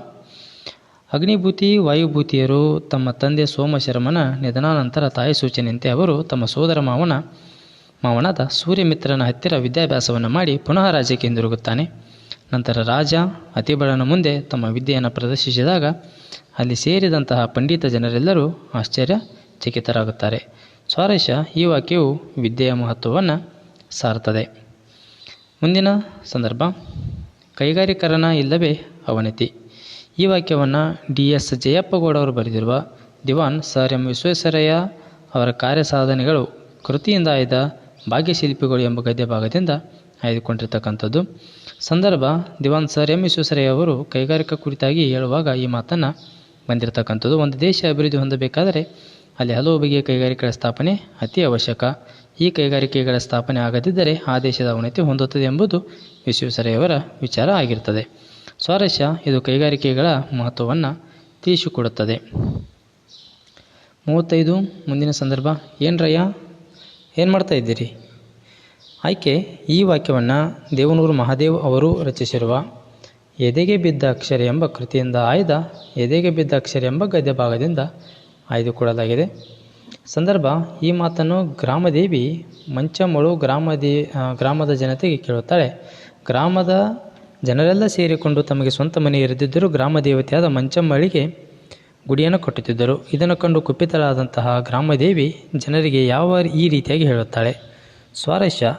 ಅಗ್ನಿಭೂತಿ, ವಾಯುಭೂತಿಯರು ತಮ್ಮ ತಂದೆ ಸೋಮಶರ್ಮನ ನಿಧನಾನಂತರ ತಾಯಿ ಸೂಚನೆಯಂತೆ ಅವರು ತಮ್ಮ ಸೋದರ ಮಾವನ ಮಾವನಾದ ಸೂರ್ಯಮಿತ್ರನ ಹತ್ತಿರ ವಿದ್ಯಾಭ್ಯಾಸವನ್ನು ಮಾಡಿ ಪುನಃ ರಾಜ್ಯಕ್ಕೆ ಹಿಂದಿರುಗುತ್ತಾನೆ ನಂತರ ರಾಜ, ಅತಿಬಳನ ಮುಂದೆ ತಮ್ಮ ವಿದ್ಯೆಯನ್ನು ಪ್ರದರ್ಶಿಸಿದಾಗ ಅಲ್ಲಿ ಸೇರಿದಂತಹ ಪಂಡಿತ ಜನರೆಲ್ಲರೂ ಆಶ್ಚರ್ಯ ಚಕಿತರಾಗುತ್ತಾರೆ. ಸ್ವಾರಸ್ಯ ಈ ವಾಕ್ಯವು ವಿದ್ಯೆಯ ಮಹತ್ವವನ್ನು ಸಾರುತ್ತದೆ. ಮುಂದಿನ ಸಂದರ್ಭ. ಕೈಗಾರಿಕರಣ ಇಲ್ಲವೇ ಅವನತಿ. ಈ ವಾಕ್ಯವನ್ನು ಡಿ ಎಸ್ ಜಯಪ್ಪಗೌಡ ಅವರು ಬರೆದಿರುವ ದಿವಾನ್ ಸರ್ ಎಂ ವಿಶ್ವೇಶ್ವರಯ್ಯ ಅವರ ಕಾರ್ಯ ಸಾಧನೆಗಳು ಕೃತಿಯಿಂದ ಆಯ್ದ ಭಾಗ್ಯಶಿಲ್ಪಿಗಳು ಎಂಬ ಗದ್ಯ ಭಾಗದಿಂದ ಆಯ್ದುಕೊಂಡಿರ್ತಕ್ಕಂಥದ್ದು. ಸಂದರ್ಭ, ದಿವಾನ್ ಸರ್ ಎಂ ವಿಶ್ವೇಶ್ವರಯ್ಯ ಅವರು ಕೈಗಾರಿಕಾ ಕುರಿತಾಗಿ ಹೇಳುವಾಗ ಈ ಮಾತನ್ನು ಬಂದಿರತಕ್ಕಂಥದ್ದು. ಒಂದು ದೇಶ ಅಭಿವೃದ್ಧಿ ಹೊಂದಬೇಕಾದರೆ ಅಲ್ಲಿ ಹಲವು ಬಗೆಯ ಕೈಗಾರಿಕೆಗಳ ಸ್ಥಾಪನೆ ಅತಿ ಅವಶ್ಯಕ. ಈ ಕೈಗಾರಿಕೆಗಳ ಸ್ಥಾಪನೆ ಆಗದಿದ್ದರೆ ಆ ದೇಶದ ಅವನತಿ ಹೊಂದುತ್ತದೆ ಎಂಬುದು ವಿಶ್ವೇಶ್ವರಯ್ಯವರ ವಿಚಾರ ಆಗಿರುತ್ತದೆ. ಸ್ವಾರಸ್ಯ, ಇದು ಕೈಗಾರಿಕೆಗಳ ಮಹತ್ವವನ್ನು ತಿಳಿಸಿಕೊಡುತ್ತದೆ ಮೂವತ್ತೈದು, ಮುಂದಿನ ಸಂದರ್ಭ. ಏನ್ರಯ್ಯ? ಏನು ಮಾಡ್ತಾ ಇದ್ದೀರಿ? ಆಯ್ಕೆ, ಈ ವಾಕ್ಯವನ್ನು ದೇವನೂರು ಮಹಾದೇವ್ ಅವರು ರಚಿಸಿರುವ ಎದೆಗೆ ಬಿದ್ದ ಅಕ್ಷರ ಎಂಬ ಕೃತಿಯಿಂದ ಆಯ್ದ ಎದೆಗೆ ಬಿದ್ದ ಅಕ್ಷರ ಎಂಬ ಗದ್ಯ ಭಾಗದಿಂದ ಆಯ್ದುಕೊಳ್ಳಲಾಗಿದೆ ಸಂದರ್ಭ, ಈ ಮಾತನ್ನು ಗ್ರಾಮದೇವಿ ಮಂಚಮ್ಮಳು ಗ್ರಾಮದೇ ಗ್ರಾಮದ ಜನತೆಗೆ ಕೇಳುತ್ತಾಳೆ. ಗ್ರಾಮದ ಜನರೆಲ್ಲ ಸೇರಿಕೊಂಡು ತಮಗೆ ಸ್ವಂತ ಮನೆ ಇರದಿದ್ದರೂ ಗ್ರಾಮ ದೇವತೆಯಾದ ಮಂಚಮ್ಮಳಿಗೆ ಗುಡಿಯನ್ನು ಕಟ್ಟುತ್ತಿದ್ದರು. ಇದನ್ನು ಕಂಡು ಕುಪಿತರಾದಂತಹ ಗ್ರಾಮದೇವಿ ಜನರಿಗೆ ಯಾವ ಈ ರೀತಿಯಾಗಿ ಹೇಳುತ್ತಾಳೆ? ಸ್ವಾರಸ್ಯ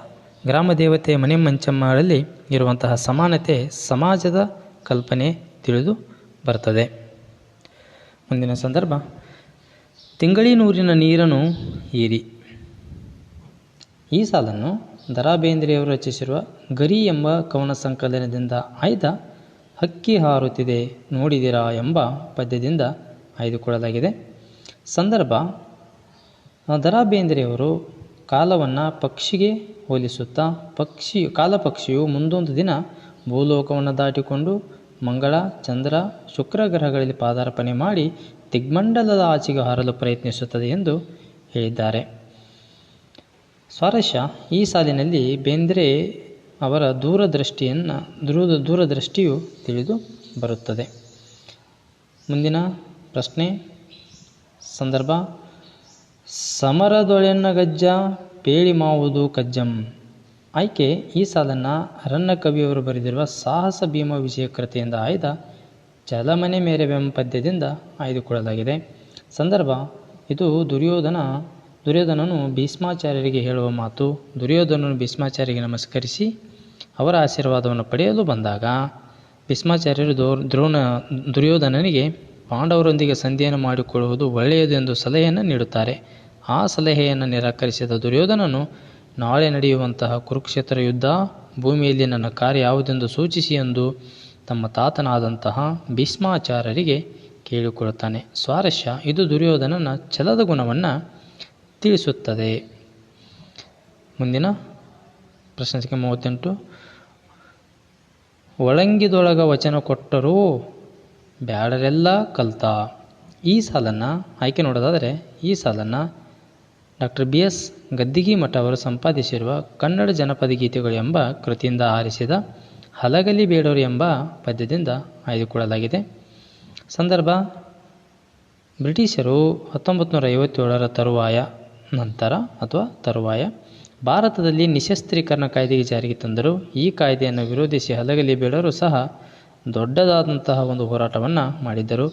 ಗ್ರಾಮ ದೇವತೆ ಮನೆ ಮಂಚಮ್ಮಗಳಲ್ಲಿ ಇರುವಂತಹ ಸಮಾನತೆ ಸಮಾಜದ ಕಲ್ಪನೆ ತಿಳಿದು ಬರ್ತದೆ. ಮುಂದಿನ ಸಂದರ್ಭ. ತಿಂಗಳಿನೂರಿನ ನೀರನ್ನು ಹೀರಿ ಈ ಸಾಲನ್ನು ದರಾ ಬೇಂದ್ರೆಯವರು ರಚಿಸಿರುವ ಗರಿ ಎಂಬ ಕವನ ಸಂಕಲನದಿಂದ ಆಯ್ದ ಹಕ್ಕಿ ಹಾರುತ್ತಿದೆ ನೋಡಿದಿರಾ ಎಂಬ ಪದ್ಯದಿಂದ ಆಯ್ದುಕೊಳ್ಳಲಾಗಿದೆ. ಸಂದರ್ಭ ದರಾ ಬೇಂದ್ರೆಯವರು ಕಾಲವನ್ನು ಪಕ್ಷಿಗೆ ಹೋಲಿಸುತ್ತಾ, ಪಕ್ಷಿ, ಕಾಲಪಕ್ಷಿಯು ಮುಂದೊಂದು ದಿನ ಭೂಲೋಕವನ್ನು ದಾಟಿಕೊಂಡು ಮಂಗಳ, ಚಂದ್ರ ಶುಕ್ರ ಗ್ರಹಗಳಲ್ಲಿ ಪಾದಾರ್ಪಣೆ ಮಾಡಿ ದಿಗ್ಮಂಡಲದ ಆಚೆಗೆ ಹಾರಲು ಪ್ರಯತ್ನಿಸುತ್ತದೆ ಎಂದು ಹೇಳಿದ್ದಾರೆ. ಸ್ವಾರಸ್ಯ, ಈ ಸಾಲಿನಲ್ಲಿ ಬೇಂದ್ರೆ ಅವರ ದೂರದೃಷ್ಟಿಯನ್ನು ದೂರ ದೂರದೃಷ್ಟಿಯು ತಿಳಿದು ಬರುತ್ತದೆ. ಮುಂದಿನ ಪ್ರಶ್ನೆ, ಸಂದರ್ಭ, ಸಮರದೊಳೆನ್ನ ಗಜ್ಜ, ಪೇಳಿ ಮಾವುದು ಕಜ್ಜಂ. ಆಯ್ಕೆ, ಈ ಸಾಲನ್ನು ರನ್ನ ಕವಿಯವರು ಬರೆದಿರುವ ಸಾಹಸ ಭೀಮ ವಿಜಯ ಕೃತಿಯಿಂದ ಆಯ್ದ ಜಲಮನೆ ಮೇರೆವೆಂಬ ಪದ್ಯದಿಂದ ಆಯ್ದುಕೊಳ್ಳಲಾಗಿದೆ. ಸಂದರ್ಭ, ಇದು ದುರ್ಯೋಧನ, ದುರ್ಯೋಧನನು ಭೀಷ್ಮಾಚಾರ್ಯರಿಗೆ ಹೇಳುವ ಮಾತು. ದುರ್ಯೋಧನನು ಭೀಷ್ಮಾಚಾರ್ಯರಿಗೆ ನಮಸ್ಕರಿಸಿ ಅವರ ಆಶೀರ್ವಾದವನ್ನು ಪಡೆಯಲು ಬಂದಾಗ ಭೀಷ್ಮಾಚಾರ್ಯರು ದೋ ದ್ರೋಣ, ದುರ್ಯೋಧನನಿಗೆ ಪಾಂಡವರೊಂದಿಗೆ ಸಂಧಿಯನ್ನು ಮಾಡಿಕೊಳ್ಳುವುದು ಒಳ್ಳೆಯದೆಂದು ಸಲಹೆಯನ್ನು ನೀಡುತ್ತಾರೆ. ಆ ಸಲಹೆಯನ್ನು ನಿರಾಕರಿಸಿದ ದುರ್ಯೋಧನನು, ನಾಳೆ ನಡೆಯುವಂತಹ ಕುರುಕ್ಷೇತ್ರ ಯುದ್ಧ, ಭೂಮಿಯಲ್ಲಿ ನನ್ನ ಕಾರ್ಯ ಯಾವುದೆಂದು ಸೂಚಿಸಿ ಎಂದು ತಮ್ಮ ತಾತನಾದಂತಹ ಭೀಷ್ಮಾಚಾರ್ಯರಿಗೆ ಕೇಳಿಕೊಳ್ಳುತ್ತಾನೆ. ಸ್ವಾರಸ್ಯ, ಇದು ದುರ್ಯೋಧನನ ಛಲದ ಗುಣವನ್ನು ತಿಳಿಸುತ್ತದೆ. ಮುಂದಿನ ಪ್ರಶ್ನೆ ಸಂಖ್ಯೆ ಮೂವತ್ತೆಂಟು. ಒಳಂಗಿದೊಳಗ ವಚನ ಕೊಟ್ಟರೂ ಬ್ಯಾಡರೆಲ್ಲ ಕಲ್ತ. ಈ ಸಾಲನ್ನು, ಆಯ್ಕೆ ನೋಡೋದಾದರೆ, ಈ ಸಾಲನ್ನು ಡಾಕ್ಟರ್ ಬಿ ಎಸ್ ಗದ್ದಿಗಿ ಮಠ ಅವರು ಸಂಪಾದಿಸಿರುವ ಕನ್ನಡ ಜನಪದ ಗೀತೆಗಳು ಎಂಬ ಕೃತಿಯಿಂದ ಆರಿಸಿದ ಹಲಗಲಿ ಬೇಡೋರು ಎಂಬ ಪದ್ಯದಿಂದ ಆಯ್ದುಕೊಳ್ಳಲಾಗಿದೆ. ಸಂದರ್ಭ, ಬ್ರಿಟಿಷರು ಹತ್ತೊಂಬತ್ತು ನೂರ ಐವತ್ತೇಳರ ತರುವಾಯ ನಂತರ ಅಥವಾ ತರುವಾಯ ಭಾರತದಲ್ಲಿ ನಿಶಸ್ತ್ರೀಕರಣ ಕಾಯ್ದೆಗೆ ಜಾರಿಗೆ ತಂದರು ಈ ಕಾಯ್ದೆಯನ್ನು ವಿರೋಧಿಸಿ ಹಲಗಲಿ ಬೇಡರು ಸಹ ದೊಡ್ಡದಾದಂತಹ ಒಂದು ಹೋರಾಟವನ್ನು ಮಾಡಿದ್ದರು.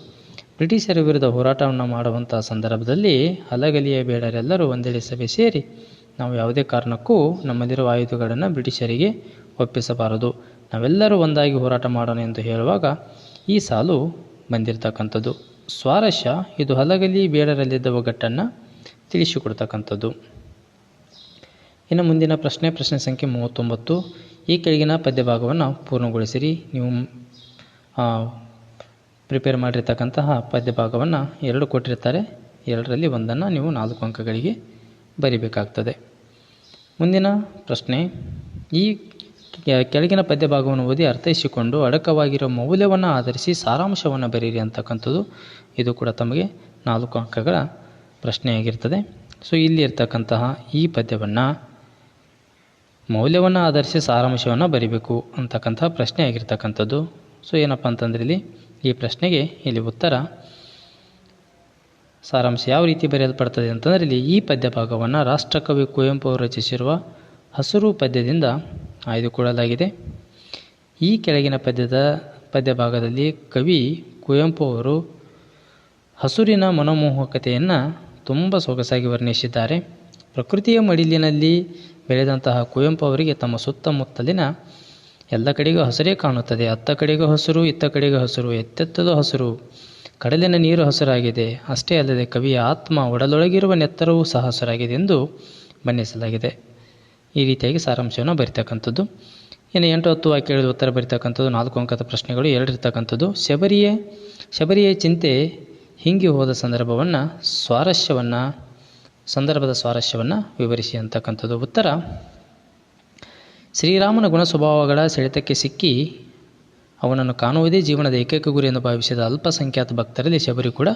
ಬ್ರಿಟಿಷರ ವಿರುದ್ಧ ಹೋರಾಟವನ್ನು ಮಾಡುವಂಥ ಸಂದರ್ಭದಲ್ಲಿ ಹಲಗಲಿಯ ಬೇಡರೆಲ್ಲರೂ ಒಂದೆಡೆ ಸಭೆ ಸೇರಿ ನಾವು ಯಾವುದೇ ಕಾರಣಕ್ಕೂ ನಮ್ಮಲ್ಲಿರುವ ಆಯುಧಗಳನ್ನು ಬ್ರಿಟಿಷರಿಗೆ ಒಪ್ಪಿಸಬಾರದು. ನಾವೆಲ್ಲರೂ ಒಂದಾಗಿ ಹೋರಾಟ ಮಾಡೋಣ ಎಂದು ಹೇಳುವಾಗ ಈ ಸಾಲು ಬಂದಿರತಕ್ಕಂಥದ್ದು. ಸ್ವಾರಸ್ಯ ಇದು ಹಲಗಲಿ ಬೇಡರಲ್ಲಿದ್ದ ಒಗ್ಗಟ್ಟನ್ನು ತಿಳಿಸಿಕೊಡ್ತಕ್ಕಂಥದ್ದು. ಇನ್ನು ಮುಂದಿನ ಪ್ರಶ್ನೆ ಪ್ರಶ್ನೆ ಸಂಖ್ಯೆ ಮೂವತ್ತೊಂಬತ್ತು. ಈ ಕೆಳಗಿನ ಪದ್ಯಭಾಗವನ್ನು ಪೂರ್ಣಗೊಳಿಸಿರಿ. ನೀವು ಪ್ರಿಪೇರ್ ಮಾಡಿರ್ತಕ್ಕಂತಹ ಪದ್ಯ ಭಾಗವನ್ನು ಎರಡು ಕೊಟ್ಟಿರ್ತಾರೆ. ಎರಡರಲ್ಲಿ ಒಂದನ್ನು ನೀವು ನಾಲ್ಕು ಅಂಕಗಳಿಗೆ ಬರಿಬೇಕಾಗ್ತದೆ. ಮುಂದಿನ ಪ್ರಶ್ನೆ, ಈ ಕೆಳಗಿನ ಪದ್ಯ ಭಾಗವನ್ನು ಓದಿ ಅರ್ಥೈಸಿಕೊಂಡು ಅಡಕವಾಗಿರೋ ಮೌಲ್ಯವನ್ನು ಆಧರಿಸಿ ಸಾರಾಂಶವನ್ನು ಬರೀರಿ ಅಂತಕ್ಕಂಥದ್ದು, ಇದು ಕೂಡ ತಮಗೆ ನಾಲ್ಕು ಅಂಕಗಳ ಪ್ರಶ್ನೆಯಾಗಿರ್ತದೆ. ಸೊ, ಇಲ್ಲಿ ಇರ್ತಕ್ಕಂತಹ ಈ ಪದ್ಯವನ್ನು ಮೌಲ್ಯವನ್ನು ಆಧರಿಸಿ ಸಾರಾಂಶವನ್ನು ಬರಿಬೇಕು ಅಂತಕ್ಕಂತಹ ಪ್ರಶ್ನೆ ಆಗಿರ್ತಕ್ಕಂಥದ್ದು ಸೊ ಏನಪ್ಪ ಅಂತಂದ್ರೆ ಇಲ್ಲಿ ಈ ಪ್ರಶ್ನೆಗೆ ಇಲ್ಲಿ ಉತ್ತರ ಸಾರಾಂಶ ಯಾವ ರೀತಿ ಬರೆಯಲ್ಪಡ್ತದೆ ಅಂತಂದರೆ ಇಲ್ಲಿ ಈ ಪದ್ಯ ಭಾಗವನ್ನು ರಾಷ್ಟ್ರಕವಿ ಕುವೆಂಪು ಅವರು ರಚಿಸಿರುವ ಹಸಿರು ಪದ್ಯದಿಂದ ಆಯ್ದುಕೊಳ್ಳಲಾಗಿದೆ. ಈ ಕೆಳಗಿನ ಪದ್ಯದ ಪದ್ಯ ಭಾಗದಲ್ಲಿ ಕವಿ ಕುವೆಂಪು ಅವರು ಹಸುರಿನ ಮನೋಮೋಹಕತೆಯನ್ನು ತುಂಬ ಸೊಗಸಾಗಿ ವರ್ಣಿಸಿದ್ದಾರೆ. ಪ್ರಕೃತಿಯ ಮಡಿಲಿನಲ್ಲಿ ಬೆಳೆದಂತಹ ಕುವೆಂಪು ಅವರಿಗೆ ತಮ್ಮ ಸುತ್ತಮುತ್ತಲಿನ ಎಲ್ಲ ಕಡೆಗೂ ಹಸಿರೇ ಕಾಣುತ್ತದೆ. ಅತ್ತ ಕಡೆಗೂ ಹಸಿರು, ಇತ್ತ ಕಡೆಗೂ ಹಸಿರು, ಎತ್ತೆತ್ತದ ಹಸಿರು. ಕಡಲಿನ ನೀರು ಹಸಿರಾಗಿದೆ. ಅಷ್ಟೇ ಅಲ್ಲದೆ ಕವಿಯ ಆತ್ಮ ಒಡಲೊಳಗಿರುವ ನೆತ್ತರವೂ ಸಹ ಹಸಿರಾಗಿದೆ ಎಂದು ಬಣ್ಣಿಸಲಾಗಿದೆ. ಈ ರೀತಿಯಾಗಿ ಸಾರಾಂಶವನ್ನು ಬರಿತಕ್ಕಂಥದ್ದು. ಇನ್ನು ಎಂಟು ಹತ್ತು ಹೇಳಿದ ಉತ್ತರ ಬರಿತಕ್ಕಂಥದ್ದು, ನಾಲ್ಕು ಅಂಕದ ಪ್ರಶ್ನೆಗಳು ಎರಡಿರ್ತಕ್ಕಂಥದ್ದು ಶಬರಿಯ ಶಬರಿಯ ಚಿಂತೆ ಹಿಂಗಿ ಹೋದ ಸಂದರ್ಭವನ್ನು ಸ್ವಾರಸ್ಯವನ್ನು, ಸಂದರ್ಭದ ಸ್ವಾರಸ್ಯವನ್ನು ವಿವರಿಸಿ ಅಂತಕ್ಕಂಥದ್ದು ಉತ್ತರ. ಶ್ರೀರಾಮನ ಗುಣ ಸ್ವಭಾವಗಳ ಸೆಳೆತಕ್ಕೆ ಸಿಕ್ಕಿ ಅವನನ್ನು ಕಾಣುವುದೇ ಜೀವನದ ಏಕೈಕ ಗುರಿ ಎಂದು ಭಾವಿಸಿದ ಅಲ್ಪಸಂಖ್ಯಾತ ಭಕ್ತರಲ್ಲಿ ಶಬರಿ ಕೂಡ